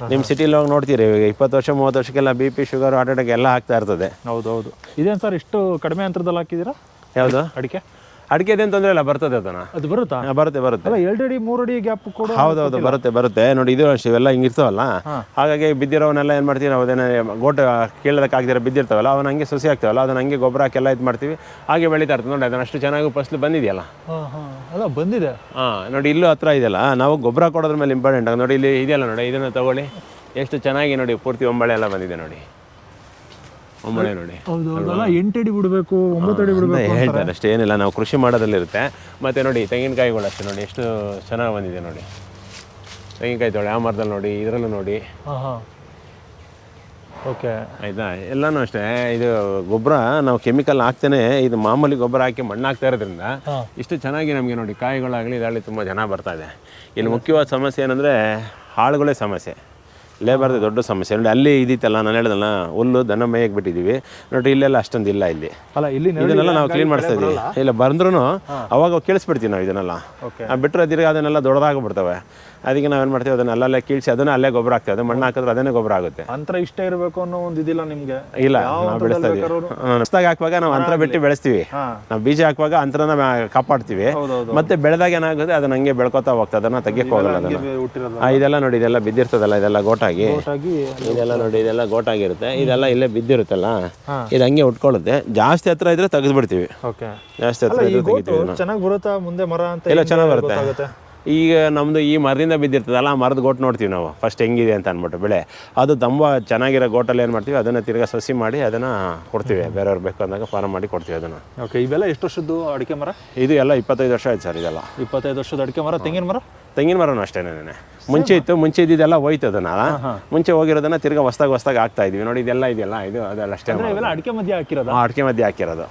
ನಿಮ್ಮ ಸಿಟಿಲಿ ಹೋಗಿ ನೋಡ್ತೀರಿ ಇವಾಗ ಇಪ್ಪತ್ತು ವರ್ಷ ಮೂವತ್ತು ವರ್ಷಕ್ಕೆಲ್ಲ B P sugar heart attack ಎಲ್ಲ ಆಗ್ತಾ ಇರ್ತದೆ. ಹೌದು ಹೌದು ಇದೇನು ಸರ್ ಇಷ್ಟು ಕಡಿಮೆ ಅಂತರದಲ್ಲಿ ಹಾಕಿದ್ದೀರಾ? ಯಾವುದು? ಅಡಿಕೆ? ಅಡಿಕೆದೇನು ತೊಂದರೆ ಇಲ್ಲ ಬರ್ತದೆ ಅದನ್ನ. ಅದು ಬರುತ್ತಾ? ಹಾ, ಬರುತ್ತೆ ಬರುತ್ತೆ. ಅಲ್ಲ ಎರಡು ಅಡಿ ಮೂರು ಅಡಿ ಗ್ಯಾಪ್ ಕೂಡ ಹೌದೌದು ಬರುತ್ತೆ ಬರುತ್ತೆ ನೋಡಿ ಇದು ಅಷ್ಟೇ ಇವೆಲ್ಲ ಹಿಂಗೆ ಇರ್ತಾವಲ್ಲ? ಹಾಗಾಗಿ ಬಿದ್ದಿರೋವನ್ನೆಲ್ಲ ಏನು ಮಾಡ್ತೀವಿ ನಾವು ಅದೇನೇ ಗೋಟ ಕೀಳದಕ್ಕೆ ಆಗ್ದಿರ ಬಿದ್ದಿರ್ತಾವಲ್ಲ ಅವನ್ನ ಹಂಗೆ ಸೊಸಿ ಆಗ್ತಾವಲ್ಲ ಅದನ್ನ ಹಂಗೆ ಗೊಬ್ಬರ ಹಾಕೆಲ್ಲ ಇದು ಮಾಡ್ತೀವಿ. ಹಾಗೆ ಬೆಳೀತಾ ಇರ್ತದೆ. ನೋಡಿ ಅದನ್ನ ಅಷ್ಟು ಚೆನ್ನಾಗಿ ಫಸ್ಲು ಬಂದಿದೆಯಲ್ಲ? ಹಾಂ ಹಾಂ. ಅಲ್ಲ ಬಂದಿದೆ. ಹಾಂ ನೋಡಿ ಇಲ್ಲೂ ಹತ್ರ ಇದೆಯಲ್ಲ ನಾವು ಗೊಬ್ಬರ ಕೊಡೋದ್ರ ಮೇಲೆ ಇಂಪಾರ್ಟೆಂಟ್ ನೋಡಿ ಇಲ್ಲಿ ಇದೆಯಲ್ಲ ನೋಡಿ ಇದನ್ನು ತಗೊಳ್ಳಿ. ಎಷ್ಟು ಚೆನ್ನಾಗಿ ನೋಡಿ ಪೂರ್ತಿ ಒಂಬಳೆ ಎಲ್ಲ ಬಂದಿದೆ ನೋಡಿ. ಒಂಬಳೆ ನೋಡಿ. ಹೌದು ಹೌದಲ್ಲ ಎಂಟು ಅಡಿ ಬಿಡಬೇಕು ಒಂಬತ್ತು ಅಡಿ ಬಿಡಬೇಕು ಹೇಳ್ತಾರೆ ಅಷ್ಟೇ ಏನಿಲ್ಲ ನಾವು ಕೃಷಿ ಮಾಡೋದ್ರಲ್ಲಿರುತ್ತೆ ಮತ್ತೆ ನೋಡಿ ತೆಂಗಿನಕಾಯಿಗಳು ಅಷ್ಟೇ ನೋಡಿ ಎಷ್ಟು ಚೆನ್ನಾಗಿ ಬಂದಿದೆ ನೋಡಿ. ತೆಂಗಿನಕಾಯಿ ತೊಳೆ ಆ ಮರದಲ್ಲಿ ನೋಡಿ ಇದರಲ್ಲೂ ನೋಡಿ. ಓಕೆ. ಆಯ್ತಾ? ಎಲ್ಲಾನು ಅಷ್ಟೇ ಇದು ಗೊಬ್ಬರ ನಾವು ಕೆಮಿಕಲ್ ಹಾಕ್ತೇನೆ ಇದು ಮಾಮೂಲಿ ಗೊಬ್ಬರ ಹಾಕಿ ಮಣ್ಣು ಹಾಕ್ತಾ ಇರೋದ್ರಿಂದ ಇಷ್ಟು ಚೆನ್ನಾಗಿ ನಮಗೆ ನೋಡಿ ಕಾಯಿಗಳಾಗಲಿ ಇದರಲ್ಲಿ ತುಂಬ ಜನ ಬರ್ತಾ ಇದೆ. ಇಲ್ಲಿ ಮುಖ್ಯವಾದ ಸಮಸ್ಯೆ ಏನಂದರೆ ಹಾಳುಗಳೇ ಸಮಸ್ಯೆ. ಲೇಬರ್ದು ದೊಡ್ಡ ಸಮಸ್ಯೆ. ನೋಡಿ ಅಲ್ಲಿ ಇದಿತ್ತಲ್ಲ ನಾನು ಹೇಳ್ದಲ್ಲ ಹುಲ್ಲು ದನ ಮೇಯಕ್ಕೆ ಬಿಟ್ಟಿದ್ದೀವಿ ನೋಡಿ ಇಲ್ಲೆಲ್ಲ ಅಷ್ಟೊಂದು ಇಲ್ಲ ಇಲ್ಲಿ. ಅಲ್ಲ ಇಲ್ಲಿ ಇದನ್ನೆಲ್ಲ ನಾವು ಕ್ಲೀನ್ ಮಾಡಿಸ್ತಾ ಇದ್ದೀವಿ ಇಲ್ಲ ಬಂದ್ರೂ ಅವಾಗ ಕೇಳಿಸ್ಬಿಡ್ತೀವಿ ನಾವು ಇದನ್ನೆಲ್ಲ. ಬಿಟ್ಟರೆ ತಿರ್ಗಿ ಅದನ್ನೆಲ್ಲ ದೊಡ್ಡದಾಗ್ಬಿಡ್ತವೆ. ಅದಕ್ಕೆ ನಾವೇನು ಮಾಡ್ತೀವಿ ಅದನ್ನ ಅಲ್ಲಲ್ಲೇ ಕೀಳ್ಸಿ ಅದನ್ನ ಅಲ್ಲೇ ಗೊಬ್ಬರ ಹಾಕ್ತೀವಿ. ಅದು ಮಣ್ಣು ಹಾಕಿದ್ರೆ ಅದೇನೇ ಗೊಬ್ಬರ ಆಗುತ್ತೆ. ಅಂತರ ಇಷ್ಟ ಇರಬೇಕು ಅನ್ನೋ ಒಂದು ಇದಿಲ್ಲ ನಿಮಗೆ? ಇಲ್ಲ ನಾವು ಬೆಳೆಸ್ತಾ ಇದೀವಿ. ಹಾಕುವಾಗ ನಾವು ಅಂತರ ಬಿಟ್ಟು ಬೆಳೆಸ್ತೀವಿ. ನಾವು ಬೀಜ ಹಾಕುವಾಗ ಅಂತರನ ಕಾಪಾಡ್ತೀವಿ. ಮತ್ತೆ ಬೆಳೆದಾಗ ಏನಾಗುತ್ತೆ ಅದನ್ನ ಹಂಗೆ ಬೆಳ್ಕೊತಾ ಹೋಗ್ತದೆ ಅದನ್ನ ತೆಗಿಯಕ್ಕೆ ಹೋಗಲ್ಲ ಅದನ್ನ. ಇದೆಲ್ಲ ನೋಡಿ ಇದೆಲ್ಲ ಬಿದ್ದಿರ್ತದಲ್ಲ ಇದೆಲ್ಲ ಗೋಟಾಗಿ. ಇದೆಲ್ಲ ನೋಡಿ ಇದೆಲ್ಲ ಗೋಟಾಗಿರುತ್ತೆ. ಇದೆಲ್ಲ ಇಲ್ಲೇ ಬಿದ್ದಿರುತ್ತಲ್ಲ. ಇದು ಹಂಗೆ ಉಟ್ಕೊಳ್ಳುತ್ತೆ. ಜಾಸ್ತಿ ಹತ್ರ ಇದ್ರೆ ತೆಗೆದ್ಬಿಡ್ತೀವಿ. ಜಾಸ್ತಿ ಹತ್ರ ಇದ್ರೆ ಚೆನ್ನಾಗಿ ಬರುತ್ತಾ ಮುಂದೆ ಮರ ಅಂತ ಎಲ್ಲ ಚೆನ್ನಾಗಿ ಬರುತ್ತೆ. ಈಗ ನಮ್ಮದು ಈ ಮರದಿಂದ ಬಿದ್ದಿರ್ತದಲ್ಲ ಆ ಮರದ ಗೋಟ್ ನೋಡ್ತೀವಿ ನಾವು. ಫಸ್ಟ್ ಹೆಂಗಿದೆ ಅಂತ ಅಂದ್ಬಿಟ್ಟು ಬೆಳೆ. ಅದು ತುಂಬ ಚೆನ್ನಾಗಿರೋ ಗೋಟಲ್ಲಿ ಏನು ಮಾಡ್ತೀವಿ ಅದನ್ನು ತಿರ್ಗಾ ಸಸಿ ಮಾಡಿ ಅದನ್ನು ಕೊಡ್ತೀವಿ. ಬೇರೆಯವ್ರು ಬೇಕು ಅಂದಾಗ ಫಾರಮ್ ಮಾಡಿ ಕೊಡ್ತೀವಿ ಅದನ್ನು. ಓಕೆ ಇವೆಲ್ಲ ಎಷ್ಟು ವರ್ಷದ್ದು ಅಡಿಕೆ ಮರ? ಇದು ಎಲ್ಲ ಇಪ್ಪತ್ತೈದು ವರ್ಷ ಆಯ್ತು ಸರ್ ಇದೆಲ್ಲ. ಇಪ್ಪತ್ತೈದು ವರ್ಷದ ಅಡಿಕೆ ಮರ ತೆಂಗಿನ ಮರ? ತೆಂಗಿನ ಮರನೂ ಅಷ್ಟೇ ನೆನೆ ಮುಂಚೆ ಇತ್ತು ಮುಂಚೆ ಇದ್ದಿದ್ದೆಲ್ಲ ಹೋಯ್ತು ಅದನ್ನ. ಮುಂಚೆ ಹೋಗಿರೋದನ್ನ ತಿರ್ಗಾ ಹೊಸ್ದಾಗಿ ಹೊಸ್ದಾಗ ಆಗ್ತಾ ಇದೀವಿ. ನೋಡಿ ಇದೆಲ್ಲ ಇದೆಯಲ್ಲ ಇದು ಅದೆಲ್ಲ ಅಷ್ಟೇ ಅಡಿಕೆ ಮಧ್ಯೆ ಹಾಕಿರೋದು? ಅಡಿಕೆ ಮಧ್ಯೆ ಹಾಕಿರೋದು.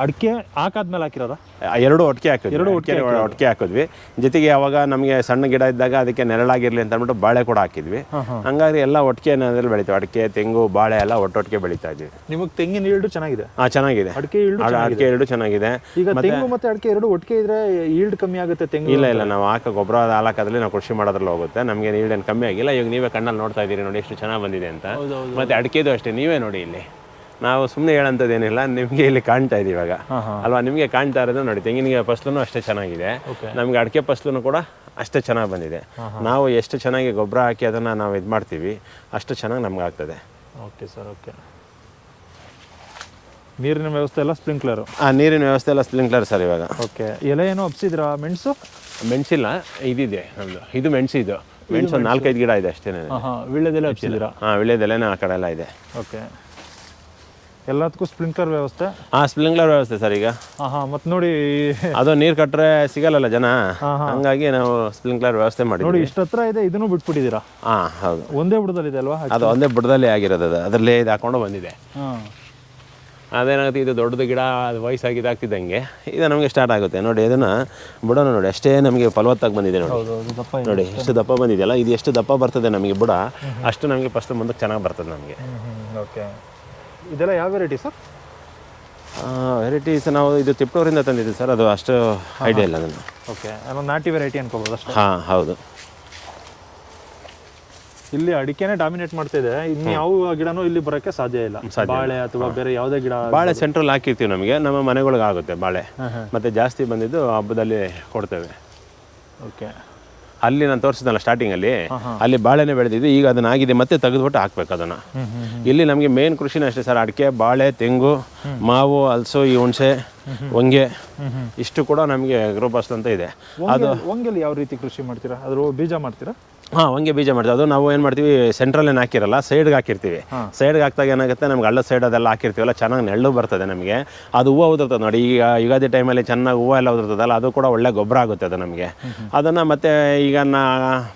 ಅಡಿಕೆ ಹಾಕಾದ್ಮೇಲೆ ಹಾಕಿರೋದ? ಎರಡು ಒಟ್ಟಿಗೆ ಹಾಕಿದ್ವಿ. ಎರಡು ಒಟ್ಟಿಗೆ ಒಟ್ಟಿಗೆ ಹಾಕಿದ್ವಿ. ಜೊತೆಗೆ ಅವಾಗ ನಮಗೆ ಸಣ್ಣ ಗಿಡ ಇದ್ದಾಗ ಅದಕ್ಕೆ ನೆರಳಾಗಿರಲಿ ಅಂತ ಅಂದ್ಬಿಟ್ಟು ಬಾಳೆ ಕೂಡ ಹಾಕಿದ್ವಿ. ಹಂಗಾಗಿ ಎಲ್ಲ ಒಟ್ಟಿಗೆ ಏನಾದ್ರೂ ಬೆಳಿತೀವಿ ಅಡಿಕೆ ತೆಂಗು ಬಾಳೆ ಎಲ್ಲ ಒಟ್ಟೊಟ್ಟಿಗೆ ಬೆಳೀತಾ ಇದ್ವಿ. ನಿಮಗೆ ತೆಂಗಿನ ಈಲ್ಡ್ ಚೆನ್ನಾಗಿದೆ? ಹಾಂ ಚೆನ್ನಾಗಿದೆ. ಅಡಿಕೆ ಈಲ್ಡ್ ಅಡ- ಅಡಿಕೆ ಎರಡು ಚೆನ್ನಾಗಿದೆ. ಈಗ ತೆಂಗು ಮತ್ತೆ ಅಡಿಕೆ ಎರಡು ಒಟ್ಟಿಗೆ ಇದ್ರೆ ಈಲ್ಡ್ ಕಮ್ಮಿ ಆಗುತ್ತೆ ತೆಂಗು ಇಲ್ಲ ಇಲ್ಲ. ನಾವು ಹಾಕೋ ಗೊಬ್ಬರ ಹಾಕೋದ್ರಲ್ಲಿ ನಾವು ಕೃಷಿ ಮಾಡೋದ್ರಲ್ಲಿ ಹೋಗುತ್ತೆ. ನಮಗೆ ನೀಡೇನು ಕಮ್ಮಿ ಆಗಿಲ್ಲ. ಇವಾಗ ನೀವೇ ಕಣ್ಣಲ್ಲಿ ನೋಡ್ತಾ ಇದ್ದೀರಿ ನೋಡಿ ಎಷ್ಟು ಚೆನ್ನಾಗಿ ಬಂದಿದೆ ಅಂತ. ಮತ್ತೆ ಅಡಿಕೆದು ಅಷ್ಟೇ. ನೀವೇ ನೋಡಿ ಇಲ್ಲಿ. ನಾವು ಸುಮ್ಮನೆ ಹೇಳೋಂಥದ್ದೇನಿಲ್ಲ ನಿಮಗೆ ಇಲ್ಲಿ ಕಾಣ್ತಾ ಇದೆ ಇವಾಗ. ಅಲ್ವಾ ನಿಮಗೆ ಕಾಣ್ತಾ ಇರೋದು ನೋಡಿ ತೆಂಗಿನ ಫಸ್ಲು ಅಷ್ಟೇ ಚೆನ್ನಾಗಿದೆ. ನಮಗೆ ಅಡಿಕೆ ಫಸ್ಲು ಕೂಡ ಅಷ್ಟೇ ಚೆನ್ನಾಗಿ ಬಂದಿದೆ. ನಾವು ಎಷ್ಟು ಚೆನ್ನಾಗಿ ಗೊಬ್ಬರ ಹಾಕಿ ಅದನ್ನು ನಾವು ಇದು ಮಾಡ್ತೀವಿ ಅಷ್ಟು ಚೆನ್ನಾಗಿ ನಮ್ಗೆ ಆಗ್ತದೆ. ಓಕೆ ಸರ್ ಓಕೆ ನೀರಿನ ವ್ಯವಸ್ಥೆ ಎಲ್ಲ ಸ್ಪ್ರಿಂಕ್ಲರು? ಆ ನೀರಿನ ವ್ಯವಸ್ಥೆ ಎಲ್ಲ ಸ್ಪ್ರಿಂಕ್ಲರ್ ಸರ್ ಇವಾಗ. ಓಕೆ ಎಲೆ ಏನೋ ಹಬ್ಸಿದ್ರಾ ಮೆಣಸು? ಮೆಣಸಿಲ್ಲ ಇದಿದೆ ನಮ್ಮದು ಇದು ಮೆಣಸು ಇದು. ಮೆಣಸು ನಾಲ್ಕೈದು ಗಿಡ ಇದೆ ಅಷ್ಟೇ ಹಾಂ ವೀಳ್ಯದೆಲೆ ಹಬ್ಸಿದ್ದೀರಾ ಹಾಂ ವಿಳ್ಯದೆಲೆನೇ ಆ ಕಡೆ ಎಲ್ಲ ಇದೆ. ಓಕೆ ಎಲ್ಲದಕ್ಕೂ ಸ್ಪ್ರಿಂಕ್ಲರ್ ವ್ಯವಸ್ಥೆ. ಹಾ ಸ್ಪ್ರಿಂಕ್ಲರ್ ವ್ಯವಸ್ಥೆ ಸರ್ ಈಗ. ಹಾ ಹಾಂ ಮತ್ತು ನೋಡಿ ಅದು ನೀರು ಕಟ್ಟರೆ ಸಿಗಲ್ಲಲ್ಲ ಜನ. ಹಂಗಾಗಿ ನಾವು ಸ್ಪ್ರಿಂಕ್ಲರ್ ವ್ಯವಸ್ಥೆ ಮಾಡಿ ನೋಡಿ ಇಷ್ಟತ್ರ ಹತ್ರ ಇದೆ ಇದನ್ನು ಬಿಟ್ಬಿಟ್ಟಿದ್ದೀರಾ? ಹಾ ಹೌದು. ಒಂದೇ ಬುಡದಲ್ಲಿದೆ ಅಲ್ವಾ? ಅದು ಒಂದೇ ಬುಡದಲ್ಲೇ ಆಗಿರೋದು ಅದು. ಅದರಲ್ಲೇ ಇದು ಹಾಕೊಂಡು ಬಂದಿದೆ. ಹಾಂ. ಅದೇನಾಗುತ್ತೆ ಇದು ದೊಡ್ಡದು ಗಿಡ ಅದು ವಯಸ್ಸಾಗಿ ಇದಾಗ್ತಿದ್ದಂಗೆ ಇದು ನಮಗೆ ಸ್ಟಾರ್ಟ್ ಆಗುತ್ತೆ. ನೋಡಿ ಇದನ್ನು ಬುಡನ ನೋಡಿ ಅಷ್ಟೇ ನಮಗೆ ಫಲವತ್ತಾಗಿ ಬಂದಿದೆ ನೋಡಿ. ಇದೆ. ನೋಡಿ ಎಷ್ಟು ದಪ್ಪ ಬಂದಿದೆಯಲ್ಲ ಇದು ಎಷ್ಟು ದಪ್ಪ ಬರ್ತದೆ ನಮಗೆ ಬುಡ ಅಷ್ಟು ನಮಗೆ ಫಸ್ಟ್ ಮುಂದಕ್ಕೆ ಚೆನ್ನಾಗಿ ಬರ್ತದೆ ನಮಗೆ. ಓಕೆ ಇದೆಲ್ಲ ಯಾವ ವೆರೈಟಿ ಸರ್? ವೆರೈಟೀಸ್ ನಾವು ಇದು ತಿಪ್ಟೂರಿಂದ ತಂದಿದ್ದೀವಿ ಸರ್ ಅದು ಅಷ್ಟು ಐಡಿಯಾ ಇಲ್ಲ ಅದನ್ನು. ಓಕೆ ಅದೊಂದು ನಾಟಿ ವೆರೈಟಿ ಅನ್ಕೋಬೋದು ಅಷ್ಟು. ಹಾಂ ಹೌದು. ಇಲ್ಲಿ ಅಡಿಕೆನೆ ಡಾಮಿನೇಟ್ ಮಾಡ್ತಾ ಇದೆ. ಇನ್ನು ಯಾವ ಗಿಡನೂ ಇಲ್ಲಿ ಬರೋಕ್ಕೆ ಸಾಧ್ಯ ಇಲ್ಲ. ಬಾಳೆ ಅಥವಾ ಬೇರೆ ಯಾವುದೇ ಗಿಡ ಬಾಳೆ ಸೆಂಟ್ರಲ್ ಹಾಕಿರ್ತೀವಿ ನಮಗೆ. ನಮ್ಮ ಮನೆಗಳಿಗೆ ಆಗುತ್ತೆ ಬಾಳೆ. ಮತ್ತು ಜಾಸ್ತಿ ಬಂದಿದ್ದು ಹಬ್ಬದಲ್ಲಿ ಕೊಡ್ತೇವೆ. ಓಕೆ ಅಲ್ಲಿ ನಾನು ತೋರಿಸಿದ್ನಲ್ಲ ಸ್ಟಾರ್ಟಿಂಗಲ್ಲಿ. ಅಲ್ಲಿ ಬಾಳೆನೆ ಬೆಳೆದಿದ್ದು ಈಗ ಅದನ್ನ ಆಗಿದೆ ಮತ್ತೆ ತೆಗೆದುಬಿಟ್ಟು ಹಾಕ್ಬೇಕು ಅದನ್ನು. ಇಲ್ಲಿ ನಮಗೆ ಮೇನ್ ಕೃಷಿನೇ ಅಷ್ಟೇ ಸರ್ ಅಡಿಕೆ ಬಾಳೆ ತೆಂಗು ಮಾವು ಹಲಸು ಈ ಹುಣಸೆ ಹೊಂಗೆ ಇಷ್ಟು ಕೂಡ ನಮಗೆ ಗ್ರೋಬಸ್ಟ್ ಅಂತ ಇದೆ. ಅದು ಒಂಗೆಲ್ಲಿ ಯಾವ ರೀತಿ ಕೃಷಿ ಮಾಡ್ತೀರಾ? ಅದ್ರ ಬೀಜ ಮಾಡ್ತೀರಾ? ಹಾಂ ಹಂಗೆ ಬೀಜ ಮಾಡ್ತೀವಿ. ಅದು ನಾವು ಏನು ಮಾಡ್ತೀವಿ ಸೆಂಟ್ರಲ್ಲೇನು ಹಾಕಿರಲ್ಲ ಸೈಡ್ಗೆ ಹಾಕಿರ್ತೀವಿ. ಸೈಡ್ಗೆ ಹಾಕ್ದಾಗ ಏನಾಗುತ್ತೆ ನಮ್ಗೆ ಹಳ್ಳದ ಸೈಡ್ ಅದೆಲ್ಲ ಹಾಕಿರ್ತೀವಲ್ಲ ಚೆನ್ನಾಗಿ ನೆಳ್ಳು ಬರ್ತದೆ ನಮಗೆ. ಅದು ಹೂವು ಉದುರ್ತದೆ ನೋಡಿ ಈಗ ಯುಗಾದಿ ಟೈಮಲ್ಲಿ ಚೆನ್ನಾಗಿ ಹೂವು ಎಲ್ಲ ಉದುರ್ತದಲ್ಲ ಅದು ಕೂಡ ಒಳ್ಳೆ ಗೊಬ್ಬರ ಆಗುತ್ತೆ ಅದು ನಮಗೆ. ಅದನ್ನು ಮತ್ತೆ ಈಗ ನಾ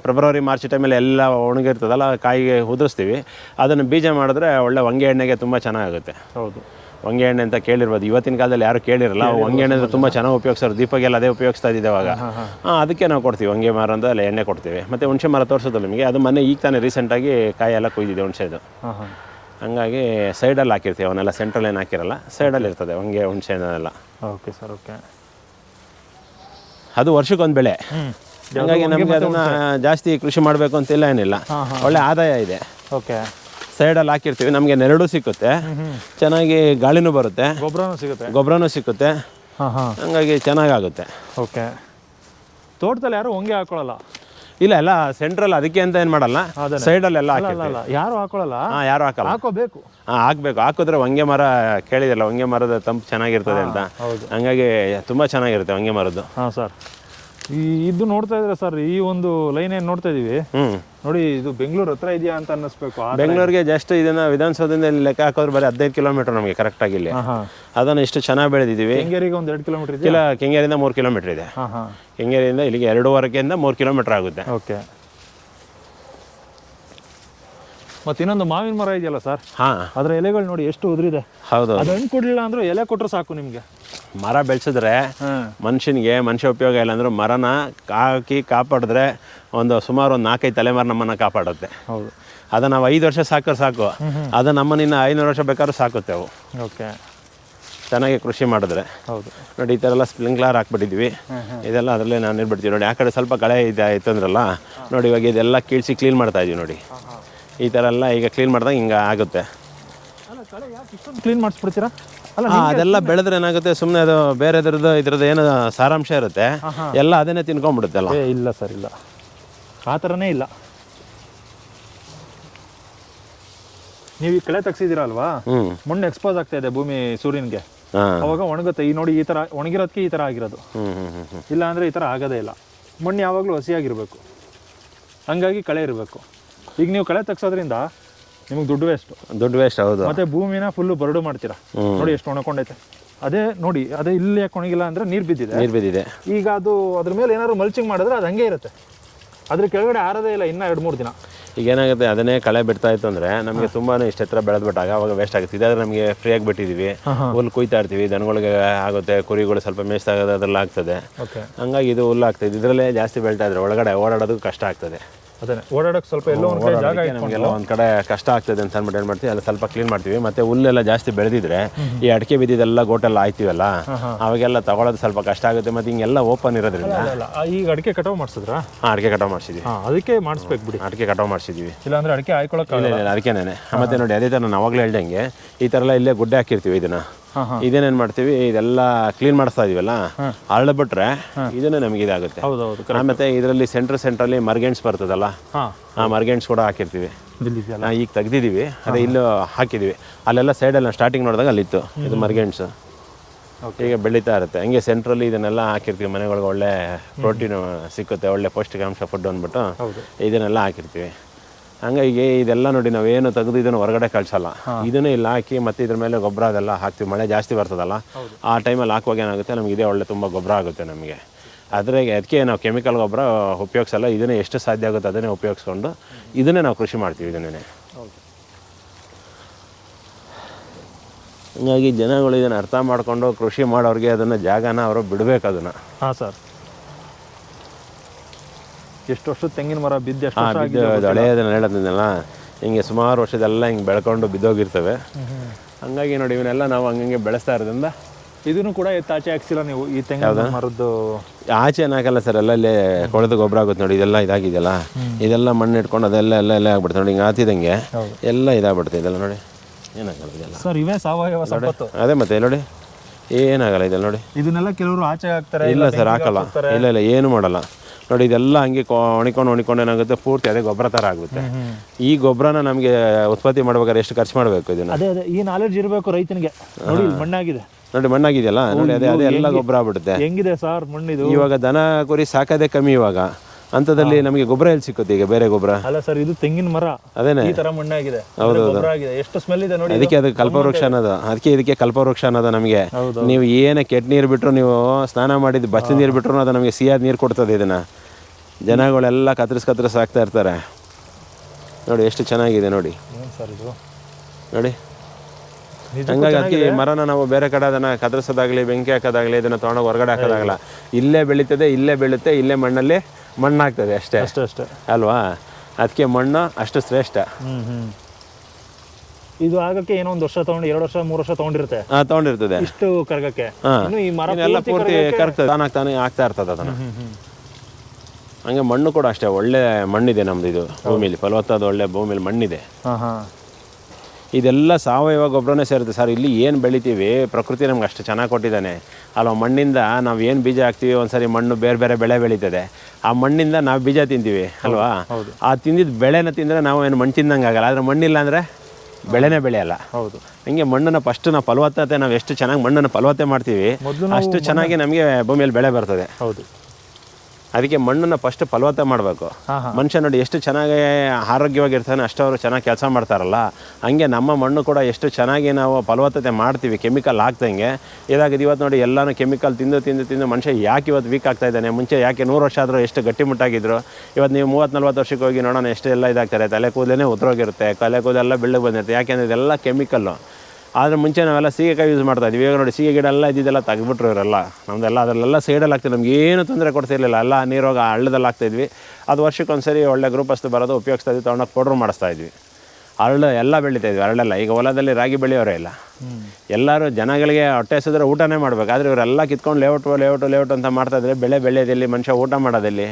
ಫೆಬ್ರವರಿ ಮಾರ್ಚ್ ಟೈಮಲ್ಲಿ ಎಲ್ಲ ಒಣಗಿರ್ತದಲ್ಲ ಕಾಯಿಗೆ ಉದುರಿಸ್ತೀವಿ. ಅದನ್ನು ಬೀಜ ಮಾಡಿದ್ರೆ ಒಳ್ಳೆ ಹೊಂಗೆ ಎಣ್ಣೆಗೆ ತುಂಬ ಚೆನ್ನಾಗುತ್ತೆ ಹೌದು. ಹೊಂಗೆ ಎಣ್ಣೆ ಅಂತ ಕೇಳಿರ್ಬೋದು. ಇವತ್ತಿನ ಕಾಲದಲ್ಲಿ ಯಾರು ಕೇಳಿರಲ್ಲ ಹೊಂಗೆ ಎಣ್ಣೆ ಅಂದ್ರೆ ತುಂಬ ಚೆನ್ನಾಗಿ ಉಪಯೋಗಿಸ್ತಾರೆ. ದೀಪಗೆಲ್ಲ ಅದೇ ಉಪಯೋಗಿಸ್ತಾ ಇದ್ದಿದ್ದು ಅವಾಗ. ಹಾಂ ಅದಕ್ಕೆ ನಾವು ಕೊಡ್ತೀವಿ. ಹೊಂಗೆ ಮರ ಅಂತ ಅಲ್ಲಿ ಎಣ್ಣೆ ಕೊಡ್ತೀವಿ. ಮತ್ತು ಹುಣಸೆ ಮರ ತೋರಿಸೋದು ನಿಮಗೆ? ಅದು ಮೊನ್ನೆ ಈಗ ತಾನೇ ರೀಸೆಂಟಾಗಿ ಕಾಯಿ ಎಲ್ಲ ಕುಯ್ದಿದೆ ಹುಣಸೆದು. ಹಂಗಾಗಿ ಸೈಡಲ್ಲಿ ಹಾಕಿರ್ತೀವಿ. ಅವನ್ನೆಲ್ಲ ಸೆಂಟ್ರಲ್ ಏನು ಹಾಕಿರಲ್ಲ ಸೈಡಲ್ಲಿ ಇರ್ತದೆ ಹೊಂಗೆ ಹುಣಸೆ ಎಲ್ಲ ಓಕೆ ಸರ್ ಓಕೆ. ಅದು ವರ್ಷಕ್ಕೊಂದು ಬೆಳೆ. ಹಂಗಾಗಿ ನಮಗೆ ಅದನ್ನ ಜಾಸ್ತಿ ಕೃಷಿ ಮಾಡಬೇಕು ಅಂತಿಲ್ಲ ಏನಿಲ್ಲ. ಒಳ್ಳೆ ಆದಾಯ ಇದೆ. ಓಕೆ. ಸೈಡಲ್ಲಿ ಹಾಕಿರ್ತೀವಿ. ನಮಗೆ ನೆರಳು ಸಿಕ್ಕುತ್ತೆ. ಚೆನ್ನಾಗಿ ಗಾಳಿನೂ ಬರುತ್ತೆ. ಗೊಬ್ಬರನೂ ಸಿಗುತ್ತೆ. ಗೊಬ್ಬರನೂ ಸಿಕ್ಕುತ್ತೆ. ಹಾಂ ಹಾಂ. ಹಂಗಾಗಿ ಚೆನ್ನಾಗಾಗುತ್ತೆ. ಓಕೆ. ತೋಟದಲ್ಲಿ ಯಾರು ಹೊಂಗೆ ಹಾಕೊಳ್ಳಲ್ಲ? ಇಲ್ಲ ಎಲ್ಲ ಸೆಂಟ್ರಲ್ ಅದಕ್ಕೆ ಅಂತ ಏನು ಮಾಡಲ್ಲ. ಸೈಡ್ ಸೈಡಲ್ಲೆಲ್ಲ ಹಾಕಿಲ್ಲ ಯಾರು ಹಾಕೊಳ್ಳಲ್ಲ? ಹಾಂ ಯಾರು ಹಾಕಲ್ಲ. ಹಾಕೋಬೇಕು ಹಾಂ ಹಾಕ್ಬೇಕು. ಹಾಕಿದ್ರೆ ಹೊಂಗೆ ಮರ ಕೇಳಿದಲ್ಲ ಹೊಂಗೆ ಮರದ ತಂಪು ಚೆನ್ನಾಗಿರ್ತದೆ ಅಂತ. ಹೌದು. ಹಂಗಾಗಿ ತುಂಬ ಚೆನ್ನಾಗಿರುತ್ತೆ ಹೊಂಗೆ ಮರದ್ದು. ಹಾಂ ಸರ್. ಈ ಇದು ನೋಡ್ತಾ ಇದ್ರೆ ಸರ್ ಈ ಒಂದು ಲೈನ್ ಏನ್ ನೋಡ್ತಾ ಇದೀವಿ? ನೋಡಿ ಇದು ಬೆಂಗಳೂರು ಹತ್ರ ಇದೆಯಾ ಅಂತ ಅನ್ನಿಸ್ಬೇಕು ಬೆಂಗಳೂರಿಗೆ ಜಸ್ಟ್ ಇದನ್ನ ವಿಧಾನಸೌಧದಿಂದ ಇಲ್ಲಿ ಲೆಕ್ಕ ಹಾಕೋದ್ರೆ ಬರೀ ಹದಿನೈದು ಕಿಲೋಮೀಟರ್ ನಮಗೆ ಕರೆಕ್ಟಾಗಿ ಇಲ್ಲಿ. ಹಾಂ ಹಾಂ ಅದನ್ನು ಇಷ್ಟು ಚೆನ್ನಾಗಿ ಬೆಳೆದಿದ್ದೀವಿ. ಕೆಂಗೇರಿಗೆ ಒಂದು ಎರಡು ಕಿಲೋಮೀಟರ್ ಇಲ್ಲ ಕೆಂಗೇರಿಂದ ಮೂರು ಕಿಲೋಮೀಟರ್ ಇದೆ. ಕೆಂಗೇರಿಯಿಂದ ಇಲ್ಲಿಗೆ ಎರಡೂವರೆಗೆಯಿಂದ ಮೂರು ಕಿಲೋಮೀಟರ್ ಆಗುತ್ತೆ. ಓಕೆ ಮತ್ತೆ ಇನ್ನೊಂದು ಮಾವಿನ ಮರ ಇದೆಯಲ್ಲ ಸರ್? ಹಾಂ. ಅದರ ಎಲೆಗಳು ನೋಡಿ ಎಷ್ಟು ಉದುರಿದೆ. ಹೌದು. ಅದು ಹಣ್ಣು ಕೊಡಲಿಲ್ಲ ಅಂದ್ರೆ ಎಲೆ ಕೊಟ್ಟರು ಸಾಕು ನಿಮಗೆ. ಮರ ಬೆಳೆಸಿದ್ರೆ ಮನುಷ್ಯನಿಗೆ ಮನುಷ್ಯ ಉಪಯೋಗ ಇಲ್ಲ ಅಂದ್ರೆ ಮರನ ಹಾಕಿ ಕಾಪಾಡಿದ್ರೆ ಒಂದು ಸುಮಾರು ಒಂದು ನಾಲ್ಕೈದು ತಲೆಮಾರು ನಮ್ಮನ್ನು ಕಾಪಾಡುತ್ತೆ. ಹೌದು. ಅದು ನಾವು ಐದು ವರ್ಷ ಸಾಕ್ರೆ ಸಾಕು. ಅದು ನಮ್ಮನ್ನ ಐನೂರು ವರ್ಷ ಬೇಕಾದ್ರೂ ಸಾಕುತ್ತೆ ಅವು. ಓಕೆ. ಚೆನ್ನಾಗಿ ಕೃಷಿ ಮಾಡಿದ್ರೆ. ಹೌದು. ನೋಡಿ ಈ ಥರ ಎಲ್ಲ ಸ್ಪ್ರಿಂಕ್ಲರ್ ಹಾಕ್ಬಿಟ್ಟಿದ್ವಿ. ಇದೆಲ್ಲ ಅದರಲ್ಲೇ ನಾನು ಇರ್ಬಿಡ್ತೀವಿ ನೋಡಿ ಆ ಕಡೆ ಸ್ವಲ್ಪ ಕಳೆ ಇದೆ ಆಯ್ತು ಅಂದ್ರಲ್ಲ ನೋಡಿ ಇವಾಗ ಇದೆಲ್ಲ ಕೀಳ್ಸಿ ಕ್ಲೀನ್ ಮಾಡ್ತಾ ಇದೀವಿ ನೋಡಿ. ಈ ಥರ ಎಲ್ಲ ಈಗ ಕ್ಲೀನ್ ಮಾಡಿದಾಗ ಹಿಂಗೆ ಆಗುತ್ತೆ. ಕ್ಲೀನ್ ಮಾಡಿಸ್ಬಿಡ್ತೀರಾ? ಅದೆಲ್ಲ ಬೆಳೆದ್ರೆ ಏನಾಗುತ್ತೆ ಸುಮ್ಮನೆ ಅದು ಬೇರೆದ್ರದ್ದು ಇದ್ರದ್ದು ಏನು ಸಾರಾಂಶ ಇರುತ್ತೆ. ಎಲ್ಲ ಅದನ್ನೇ ತಿನ್ಕೊಂಡ್ಬಿಡುತ್ತಲ್ಲ. ಏ ಇಲ್ಲ ಸರ್ ಇಲ್ಲ. ಆ ಥರನೇ ಇಲ್ಲ. ನೀವು ಈ ಕಳೆ ತೆಗ್ಸಿದ್ದೀರಾ ಅಲ್ವಾ? ಮಣ್ಣು ಎಕ್ಸ್ಪೋಸ್ ಆಗ್ತಾ ಇದೆ ಭೂಮಿ ಸೂರ್ಯನಿಗೆ. ಅವಾಗ ಒಣಗುತ್ತೆ. ಈ ನೋಡಿ ಈ ಥರ ಒಣಗಿರೋದಕ್ಕೆ ಈ ಥರ ಆಗಿರೋದು. ಇಲ್ಲ ಅಂದರೆ ಈ ಥರ ಆಗೋದೇ ಇಲ್ಲ. ಮಣ್ಣು ಯಾವಾಗಲೂ ಹಸಿಯಾಗಿರಬೇಕು. ಹಂಗಾಗಿ ಕಳೆ ಇರಬೇಕು. ಈಗ ನೀವು ಕಳೆ ತೆಗ್ಸೋದ್ರಿಂದ ನಿಮಗೆ ದುಡ್ಡು ವೇಸ್ಟ್ ದುಡ್ಡು ವೇಸ್ಟ್ ಹೌದು. ಮತ್ತೆ ಭೂಮಿನ ಫುಲ್ ಬರಡು ಮಾಡ್ತೀರಾ? ನೋಡಿ ಎಷ್ಟು ಒಣಕೊಂಡೈತೆ. ಅದೇ ನೋಡಿ ಅದೇ ಇಲ್ಲಿ ಒಣಗಿಲ್ಲ ನೀರ್ ನೀರು ಬಿದ್ದಿದೆ. ನೀರು ಬಿದ್ದಿದೆ. ಈಗ ಅದು ಅದ್ರ ಮೇಲೆ ಏನಾದ್ರು ಮಲ್ಚಿಂಗ್ ಮಾಡಿದ್ರೆ ಅದು ಹಂಗೆ ಇರುತ್ತೆ. ಅದ್ರ ಕೆಳಗಡೆ ಆರದೇ ಇಲ್ಲ ಇನ್ನೂ ಎರಡು ಮೂರು ದಿನ. ಈಗ ಏನಾಗುತ್ತೆ ಅದನ್ನೇ ಕಳೆ ಬಿಡ್ತಾ ಇತ್ತು ಅಂದ್ರೆ ನಮಗೆ ತುಂಬಾನೇ ಇಷ್ಟ ಹತ್ರ ಬೆಳೆದ್ಬಿಟ್ಟಾಗ ಅವಾಗ ವೇಸ್ಟ್ ಆಗುತ್ತೆ. ಇದಾದ್ರೆ ನಮಗೆ ಫ್ರೀಯಾಗಿ ಬಿಟ್ಟಿದ್ದೀವಿ ಹುಲ್ಲು ಕುಯ್ತಾ ಇರ್ತೀವಿ ದನಗಳಿಗೆ ಆಗುತ್ತೆ ಕುರಿಗಳು ಸ್ವಲ್ಪ ಮೇಯಿಸ್ತಾಗೋದು ಅದ್ರಲ್ಲಿ ಆಗ್ತದೆ. ಓಕೆ ಹಂಗಾಗಿ ಇದು ಹುಲ್ಲು ಆಗ್ತದೆ ಇದರಲ್ಲೇ ಜಾಸ್ತಿ ಬೆಳ್ತಾ ಇದ್ರೆ ಒಳಗಡೆ ಓಡಾಡೋದು ಕಷ್ಟ ಆಗ್ತದೆ. ಅದೇ ಓಡಾಡಕ್ಕೆ ಸ್ವಲ್ಪ ಎಲ್ಲೋ ಒಂದು ಕಡೆ ಜಾಗ ನಮಗೆಲ್ಲ ಒಂದು ಕಡೆ ಕಷ್ಟ ಆಗ್ತದೆ ಅಂತ ಅಂದ್ಬಿಟ್ಟು ಏನು ಮಾಡ್ತೀವಿ ಅಲ್ಲಿ ಸ್ವಲ್ಪ ಕ್ಲೀನ್ ಮಾಡ್ತೀವಿ. ಮತ್ತೆ ಹುಲ್ಲೆಲ್ಲ ಜಾಸ್ತಿ ಬೆಳೆದಿದ್ರೆ ಈ ಅಡಿಕೆ ಬಿದ್ದಿದ್ದೆಲ್ಲ ಗೋಟೆಲ್ಲ ಆಯ್ತೀವಲ್ಲ ಅವಾಗೆಲ್ಲ ತಗೊಳ್ಳೋದು ಸ್ವಲ್ಪ ಕಷ್ಟ ಆಗುತ್ತೆ. ಮತ್ತೆ ಹಿಂಗೆಲ್ಲ ಓಪನ್ ಇರೋದ್ರಿಂದ ಅಲ್ಲ ಈಗ ಅಡಿಕೆ ಕಟಾವು ಮಾಡಿಸಿದ್ರಾ? ಹಾಂ ಅಡಿಕೆ ಕಟಾವು ಮಾಡಿಸಿದ್ವಿ. ಹಾಂ ಅದಕ್ಕೆ ಮಾಡಿಸ್ಬೇಕು ಬಿಡಿ. ಅಡಿಕೆ ಕಟಾವು ಮಾಡಿಸಿದ್ವಿ. ಇಲ್ಲಾಂದ್ರೆ ಅಡಿಕೆ ಆಯ್ಕೊಳ್ಳೋಕೆ ಇಲ್ಲ ಇಲ್ಲ ಅದಕ್ಕೇನೆ ಮತ್ತೆ ನೋಡಿ ಅದೇ ಥರ ನಾನು ಅವಾಗಲೇ ಹೇಳ್ದಂಗೆ ಈ ಥರ ಎಲ್ಲ ಇಲ್ಲೇ ಗುಡ್ಡೆ ಹಾಕಿರ್ತೀವಿ ಇದನ್ನ. ಇದೇನೇನು ಮಾಡ್ತೀವಿ ಇದೆಲ್ಲ ಕ್ಲೀನ್ ಮಾಡಿಸ್ತಾ ಇದೀವಲ್ಲ ಹರಡ್ಬಿಟ್ರೆ ಇದನ್ನೇ ನಮಗೆ ಇದಾಗುತ್ತೆ. ಹೌದು ಹೌದು ಆಮೇಲೆ ಇದರಲ್ಲಿ ಸೆಂಟ್ರ್ ಸೆಂಟ್ರಲ್ಲಿ ಮರ್ಗೆಂಟ್ಸ್ ಬರ್ತದಲ್ಲ ಆ ಮರ್ಗೆಂಟ್ಸ್ ಕೂಡ ಹಾಕಿರ್ತೀವಿ. ಈಗ ತೆಗ್ದಿದೀವಿ ಅದೇ ಇಲ್ಲೂ ಹಾಕಿದೀವಿ. ಅಲ್ಲೆಲ್ಲ ಸೈಡಲ್ಲಿ ಸ್ಟಾರ್ಟಿಂಗ್ ನೋಡಿದಾಗ ಅಲ್ಲಿತ್ತು ಇದು ಮರ್ಗೆಂಟ್ಸ್. ಈಗ ಬೆಳೀತಾ ಇರುತ್ತೆ. ಹಂಗೆ ಸೆಂಟ್ರಲ್ಲಿ ಇದನ್ನೆಲ್ಲ ಹಾಕಿರ್ತೀವಿ ಮನೆಗಳಿಗೆ ಒಳ್ಳೆ ಪ್ರೋಟೀನ್ ಸಿಕ್ಕುತ್ತೆ ಒಳ್ಳೆ ಪೌಷ್ಟಿಕಾಂಶ ಫುಡ್ ಅಂದ್ಬಿಟ್ಟು ಇದನ್ನೆಲ್ಲ ಹಾಕಿರ್ತೀವಿ. ಹಂಗಾಗಿ ಇದೆಲ್ಲ ನೋಡಿ ನಾವೇನು ತೆಗೆದು ಇದನ್ನು ಹೊರಗಡೆ ಕಳ್ಸಲ್ಲ. ಇದನ್ನೇ ಇಲ್ಲಿ ಹಾಕಿ ಮತ್ತೆ ಇದ್ರ ಮೇಲೆ ಗೊಬ್ಬರ ಅದೆಲ್ಲ ಹಾಕ್ತೀವಿ. ಮಳೆ ಜಾಸ್ತಿ ಬರ್ತದಲ್ಲ ಆ ಟೈಮಲ್ಲಿ ಹಾಕುವಾಗ ಏನಾಗುತ್ತೆ? ನಮಗೆ ಇದೇ ಒಳ್ಳೆ ತುಂಬ ಗೊಬ್ಬರ ಆಗುತ್ತೆ ನಮಗೆ. ಅದ್ರಾಗೆ ಅದಕ್ಕೆ ನಾವು ಕೆಮಿಕಲ್ ಗೊಬ್ಬರ ಉಪಯೋಗಿಸಲ್ಲ ಇದನ್ನೇ ಎಷ್ಟು ಸಾಧ್ಯ ಆಗುತ್ತೆ ಅದನ್ನೇ ಉಪಯೋಗಿಸ್ಕೊಂಡು ಇದನ್ನೇ ನಾವು ಕೃಷಿ ಮಾಡ್ತೀವಿ ಇದನ್ನೇ ಹಂಗಾಗಿ ಜನಗಳು ಇದನ್ನು ಅರ್ಥ ಮಾಡಿಕೊಂಡು ಕೃಷಿ ಮಾಡೋರಿಗೆ ಅದನ್ನು ಜಾಗನ ಅವರು ಬಿಡಬೇಕು ಅದನ್ನು. ಹಾಂ ಸರ್. ಎಷ್ಟು ವರ್ಷದ ತೆಂಗಿನ ಮರ ಬಿದ್ದ ಎಷ್ಟು ವರ್ಷ ಬಿದ್ದು ಅದು ಹಳೆಯದನ್ನ ಹೇಳೋದನ್ನೆಲ್ಲ ಹಿಂಗೆ ಸುಮಾರು ವರ್ಷದೆಲ್ಲ ಹಿಂಗೆ ಬೆಳ್ಕೊಂಡು ಬಿದ್ದೋಗಿರ್ತವೆ. ಹಂಗಾಗಿ ನೋಡಿ ಇವನ್ನೆಲ್ಲ ನಾವು ಹಂಗಂಗೆ ಬೆಳೆಸ್ತಾ ಇರೋದ್ರಿಂದ ಇದನ್ನು ಕೂಡ ಎತ್ತಾಚೆ ಹಾಕ್ಸಿಲ್ಲ ನೀವು ಈ ತೆಂಗಿನ ಮರದ್ದು? ಆಚೆ ಏನಾಗಲ್ಲ ಸರ್ ಎಲ್ಲ ಇಲ್ಲಿ ಕೊಳೆದು ಗೊಬ್ಬರ ಆಗುತ್ತೆ ನೋಡಿ ಇದೆಲ್ಲ ಇದಾಗಿದೆಯಲ್ಲ? ಇದೆಲ್ಲ ಮಣ್ಣು ಇಟ್ಕೊಂಡು ಅದೆಲ್ಲ ಎಲ್ಲ ಎಲ್ಲ ಆಗ್ಬಿಡ್ತದೆ ನೋಡಿ ಹಿಂಗೆ ಆತಿದಂಗೆ. ಎಲ್ಲ ಇದಾಗ್ಬಿಡ್ತು ಇದೆಲ್ಲ ನೋಡಿ. ಏನಾಗಲ್ಲ ಇದೆಲ್ಲ? ಸರ್ ಇವೇ ಸಾವಯವ ಸಂಪತ್ತು. ಅದೇ ಮತ್ತೆ ನೋಡಿ ಏನಾಗಲ್ಲ ಇದೆಲ್ಲ ನೋಡಿ. ಇದನ್ನೆಲ್ಲ ಕೆಲವರು ಆಚೆ ಹಾಕ್ತಾರೆ ಇಲ್ಲ ಸರ್ ಹಾಕಲ್ಲ. ಇಲ್ಲ ಇಲ್ಲ ಏನು ಮಾಡಲ್ಲ. ನೋಡಿ ಇದೆಲ್ಲ ಹಂಗೆ ಒಣಿಕೊಂಡು ಒಣಿಕೊಂಡು ಏನಾಗುತ್ತೆ ಪೂರ್ತಿ ಅದೇ ಗೊಬ್ಬರ ಥರ ಆಗುತ್ತೆ ಈ ಗೊಬ್ಬರನ ನಮಗೆ ಉತ್ಪತ್ತಿ ಮಾಡ್ಬೇಕಾದ್ರೆ ಎಷ್ಟು ಖರ್ಚು ಮಾಡಬೇಕು ಇದನ್ನ? ಅದೇ ಅದೇ ಈ ನಾಲೆಡ್ಜ್ ಇರಬೇಕು ರೈತನಿಗೆ. ನೋಡಿ ಮಣ್ಣಾಗಿದೆ. ನೋಡಿ ಮಣ್ಣಾಗಿದೆಯಲ್ಲ? ನೋಡಿ ಅದೇ ಅದೇ ಎಲ್ಲ ಗೊಬ್ಬರ ಆಗ್ಬಿಡುತ್ತೆ. ಹೆಂಗಿದೆ ಸರ್ ಮಣ್ಣಿದು? ಇವಾಗ ದನ ಕುರಿ ಸಾಕೋದೇ ಕಮ್ಮಿ ಇವಾಗ. ಅಂತದಲ್ಲಿ ನಮಗೆ ಗೊಬ್ಬರ ಎಲ್ಲಿ ಸಿಕ್ಕುತ್ತೆ ಈಗ ಬೇರೆ ಗೊಬ್ಬರ? ಅಲ್ಲ ಸರ್ ಇದು ತೆಂಗಿನ ಮರ. ಅದೇನೆ. ಈ ತರ ಮಣ್ಣಾಗಿದೆ. ಹೌದು ಗೊಬ್ಬರ ಆಗಿದೆ. ಎಷ್ಟು ಸ್ಮೆಲ್ ಇದೆ ನೋಡಿ ಅದಕ್ಕೆ ಅದು ಕಲ್ಪವೃಕ್ಷ ಅನ್ನೋದು. ಅದಕ್ಕೆ ಇದಕ್ಕೆ ಕಲ್ಪವೃಕ್ಷ ಅನ್ನೋದು ನಮಗೆ. ನೀವು ಏನೇ ಕೆಟ್ಟ ನೀರು ಬಿಟ್ಟರು ನೀವು ಸ್ನಾನ ಮಾಡಿದ್ದು ಬಚ್ಚ ನೀರು ಬಿಟ್ಟರು ಅದು ನಮಗೆ ಸಿಹಿಯಾದ ನೀರು ಕೊಡ್ತದೆ ಇದನ್ನ. ಜನಗಳೆಲ್ಲ ಕತ್ರಿಸ್ ಕತ್ರಿಸ್ ಹಾಕ್ತಾ ಇರ್ತಾರೆ. ನೋಡಿ ಎಷ್ಟು ಚೆನ್ನಾಗಿದೆ ನೋಡಿ. ನೋಡಿ. ಹಂಗಾಗಿ ಅದಕ್ಕೆ ಮರನ ನಾವು ಬೇರೆ ಕಡೆ ಅದನ್ನು ಕತ್ತರಿಸೋದಾಗ್ಲಿ ಬೆಂಕಿ ಹಾಕೋದಾಗಲಿ ಇದನ್ನ ತೊಗೊಂಡೋಗಿ ಹೊರಗಡೆ ಹಾಕೋದಾಗಲ್ಲ ಇಲ್ಲೇ ಬೆಳೀತದೆ ಇಲ್ಲೇ ಬೆಳುತ್ತೆ ಇಲ್ಲೇ ಮಣ್ಣಲ್ಲಿ ಮಣ್ಣಾಗ್ತದೆ ಅಷ್ಟೇ. ಅಷ್ಟೇ ಅಷ್ಟೇ. ಅಲ್ವಾ? ಅದಕ್ಕೆ ಮಣ್ಣು ಅಷ್ಟು ಶ್ರೇಷ್ಠ. ಇದು ಆಗಕ್ಕೆ ಏನೋ ಒಂದು ವರ್ಷ ತಗೊಂಡು ಎರಡು ವರ್ಷ ಮೂರು ವರ್ಷ ತಗೊಂಡಿರುತ್ತೆ. ಆ, ತಗೊಂಡಿರ್ತದೆ. ಇಷ್ಟು ಕರ್ಗಕ್ಕೆ. ಹಾ. ಇನ್ನು ಈ ಮರ ಎಲ್ಲ ಪೂರ್ತಿ ಪೂರ್ತಿ ಕರಗ್ತದೆ ಆಗ್ತಾ ಇರ್ತದೆ ಅದನ್ನ. ಹಂಗೆ ಮಣ್ಣು ಕೂಡ ಅಷ್ಟೇ ಒಳ್ಳೆ ಮಣ್ಣಿದೆ ನಮ್ದು ಇದು ಭೂಮಿಲಿ ಫಲವತ್ತಾದ ಒಳ್ಳೆ ಭೂಮಿಲಿ ಮಣ್ಣಿದೆ. ಹಾಂ ಹಾಂ. ಇದೆಲ್ಲ ಸಾವಯವ ಗೊಬ್ಬರನೇ ಸೇರುತ್ತೆ ಸರ್ ಇಲ್ಲಿ ಏನು ಬೆಳಿತೀವಿ ಪ್ರಕೃತಿ ನಮ್ಗೆ ಅಷ್ಟು ಚೆನ್ನಾಗಿ ಕೊಟ್ಟಿದ್ದಾನೆ. ಅಲ್ವಾ ಮಣ್ಣಿಂದ ನಾವು ಏನು ಬೀಜ ಹಾಕ್ತೀವಿ ಒಂದ್ಸರಿ ಮಣ್ಣು ಬೇರೆ ಬೇರೆ ಬೆಳೆ ಬೆಳೀತದೆ. ಆ ಮಣ್ಣಿಂದ ನಾವು ಬೀಜ ತಿಂತೀವಿ ಅಲ್ವಾ. ಆ ತಿಂದಿದ್ದು ಬೆಳೆನ ತಿಂದರೆ ನಾವು ಏನು ಮಣ್ಣು ತಿಂದಂಗೆ ಆಗಲ್ಲ ಆದರೆ ಮಣ್ಣಿಲ್ಲ ಅಂದರೆ ಬೆಳೆನೇ ಬೆಳೆಯಲ್ಲ. ಹೌದು. ಹಂಗೆ ಮಣ್ಣನ್ನು ಫಸ್ಟ್ ನಾವು ಫಲವತ್ತತೆ ನಾವು ಎಷ್ಟು ಚೆನ್ನಾಗಿ ಮಣ್ಣನ್ನು ಫಲವತ್ತೆ ಮಾಡ್ತೀವಿ ಅಷ್ಟು ಚೆನ್ನಾಗಿ ನಮಗೆ ಭೂಮಿಯಲ್ಲಿ ಬೆಳೆ ಬರ್ತದೆ. ಹೌದು. ಅದಕ್ಕೆ ಮಣ್ಣನ್ನು ಫಸ್ಟ್ ಫಲವತ್ತ ಮಾಡಬೇಕು. ಮನುಷ್ಯ ನೋಡಿ ಎಷ್ಟು ಚೆನ್ನಾಗಿ ಆರೋಗ್ಯವಾಗಿರ್ತಾನೆ ಅಷ್ಟು ಅವರು ಚೆನ್ನಾಗಿ ಕೆಲಸ ಮಾಡ್ತಾರಲ್ಲ ಹಂಗೆ ನಮ್ಮ ಮಣ್ಣು ಕೂಡ ಎಷ್ಟು ಚೆನ್ನಾಗಿ ನಾವು ಫಲವತ್ತತೆ ಮಾಡ್ತೀವಿ ಕೆಮಿಕಲ್ ಹಾಕ್ದಂಗೆ ಇದಾಗಿದೆ ಇವತ್ತು ನೋಡಿ ಎಲ್ಲನೂ ಕೆಮಿಕಲ್ ತಿಂದು ತಿಂದು ತಿಂದು ಮನುಷ್ಯ ಯಾಕೆ ಇವತ್ತು ವೀಕ್ ಆಗ್ತಾ ಇದ್ದಾನೆ ಮುಂಚೆ ಯಾಕೆ ನೂರು ವರ್ಷ ಆದರೂ ಎಷ್ಟು ಗಟ್ಟಿಮುಟ್ಟಾಗಿದ್ರು ಇವತ್ತು ನೀವು ಮೂವತ್ತು ನಲ್ವತ್ತು ವರ್ಷಕ್ಕೆ ಹೋಗಿ ನೋಡೋಣ ಎಷ್ಟು ಎಲ್ಲ ಇದಾಗ್ತಾರೆ ತಲೆ ಕೂದಲೇ ಉದ್ರೋಗಿರುತ್ತೆ ತಲೆ ಕೂದಲೆಲ್ಲ ಬೆಳ್ಳಗೆ ಬಂದಿರುತ್ತೆ ಯಾಕೆಂದರೆ ಇದೆಲ್ಲ ಕೆಮಿಕಲ್ಲು ಆದರೆ ಮುಂಚೆ ನಾವೆಲ್ಲ ಸೀಗೆಕಾಯಿ ಯೂಸ್ ಮಾಡ್ತಾ ಇದ್ವಿ. ಇವಾಗ ನೋಡಿ ಸೀಗೆ ಗಿಡ ಎಲ್ಲ ಇದ್ದಿದ್ದೆಲ್ಲ ತೆಗೆದ್ಬಿಟ್ರು ಇವರೆಲ್ಲ. ನಮ್ದೆಲ್ಲ ಅದರಲ್ಲೆಲ್ಲ ಸೈಡಲ್ಲಿ ಆಗ್ತಿದೆ. ನಮ್ಗೆ ಏನು ತೊಂದರೆ ಕೊಡ್ತಿರ್ಲಿಲ್ಲ ಎಲ್ಲ ನೀರೋಗ ಹಳ್ಳದಲ್ಲಿ ಹಾಕ್ತಿದ್ವಿ ಅದು ವರ್ಷಕ್ಕೊಂದ್ಸರಿ ಒಳ್ಳೆ ಗ್ರೂಪ್ ಅಷ್ಟು ಬರೋದು ಉಪಯೋಗಿಸ್ತಾ ಇದ್ವಿ ತೊಗೊಂಡೋಗಿ ಪೌಡ್ರ್ ಮಾಡಿಸ್ತಾ ಇದ್ವಿ. ಹರಳು ಎಲ್ಲ ಬೆಳೀತಾ ಇದ್ವಿ ಹರಳೆಲ್ಲ. ಈಗ ಹೊಲದಲ್ಲಿ ರಾಗಿ ಬೆಳೆಯೋರೇ ಇಲ್ಲ. ಎಲ್ಲರೂ ಜನಗಳಿಗೆ ಹೊಟ್ಟೆ ಹಸಿದ್ರೆ ಊಟನೇ ಮಾಡಬೇಕು. ಆದರೆ ಇವರೆಲ್ಲ ಕಿತ್ಕೊಂಡು ಲೇಔಟು ಲೇಔಟು ಲೇಔಟ್ ಅಂತ ಮಾಡ್ತಾ ಇದ್ರೆ ಬೆಳೆ ಬೆಳೆಯೋದಿಲ್ಲಿ ಮನುಷ್ಯ ಊಟ ಮಾಡೋದಿಲ್ಲಿ.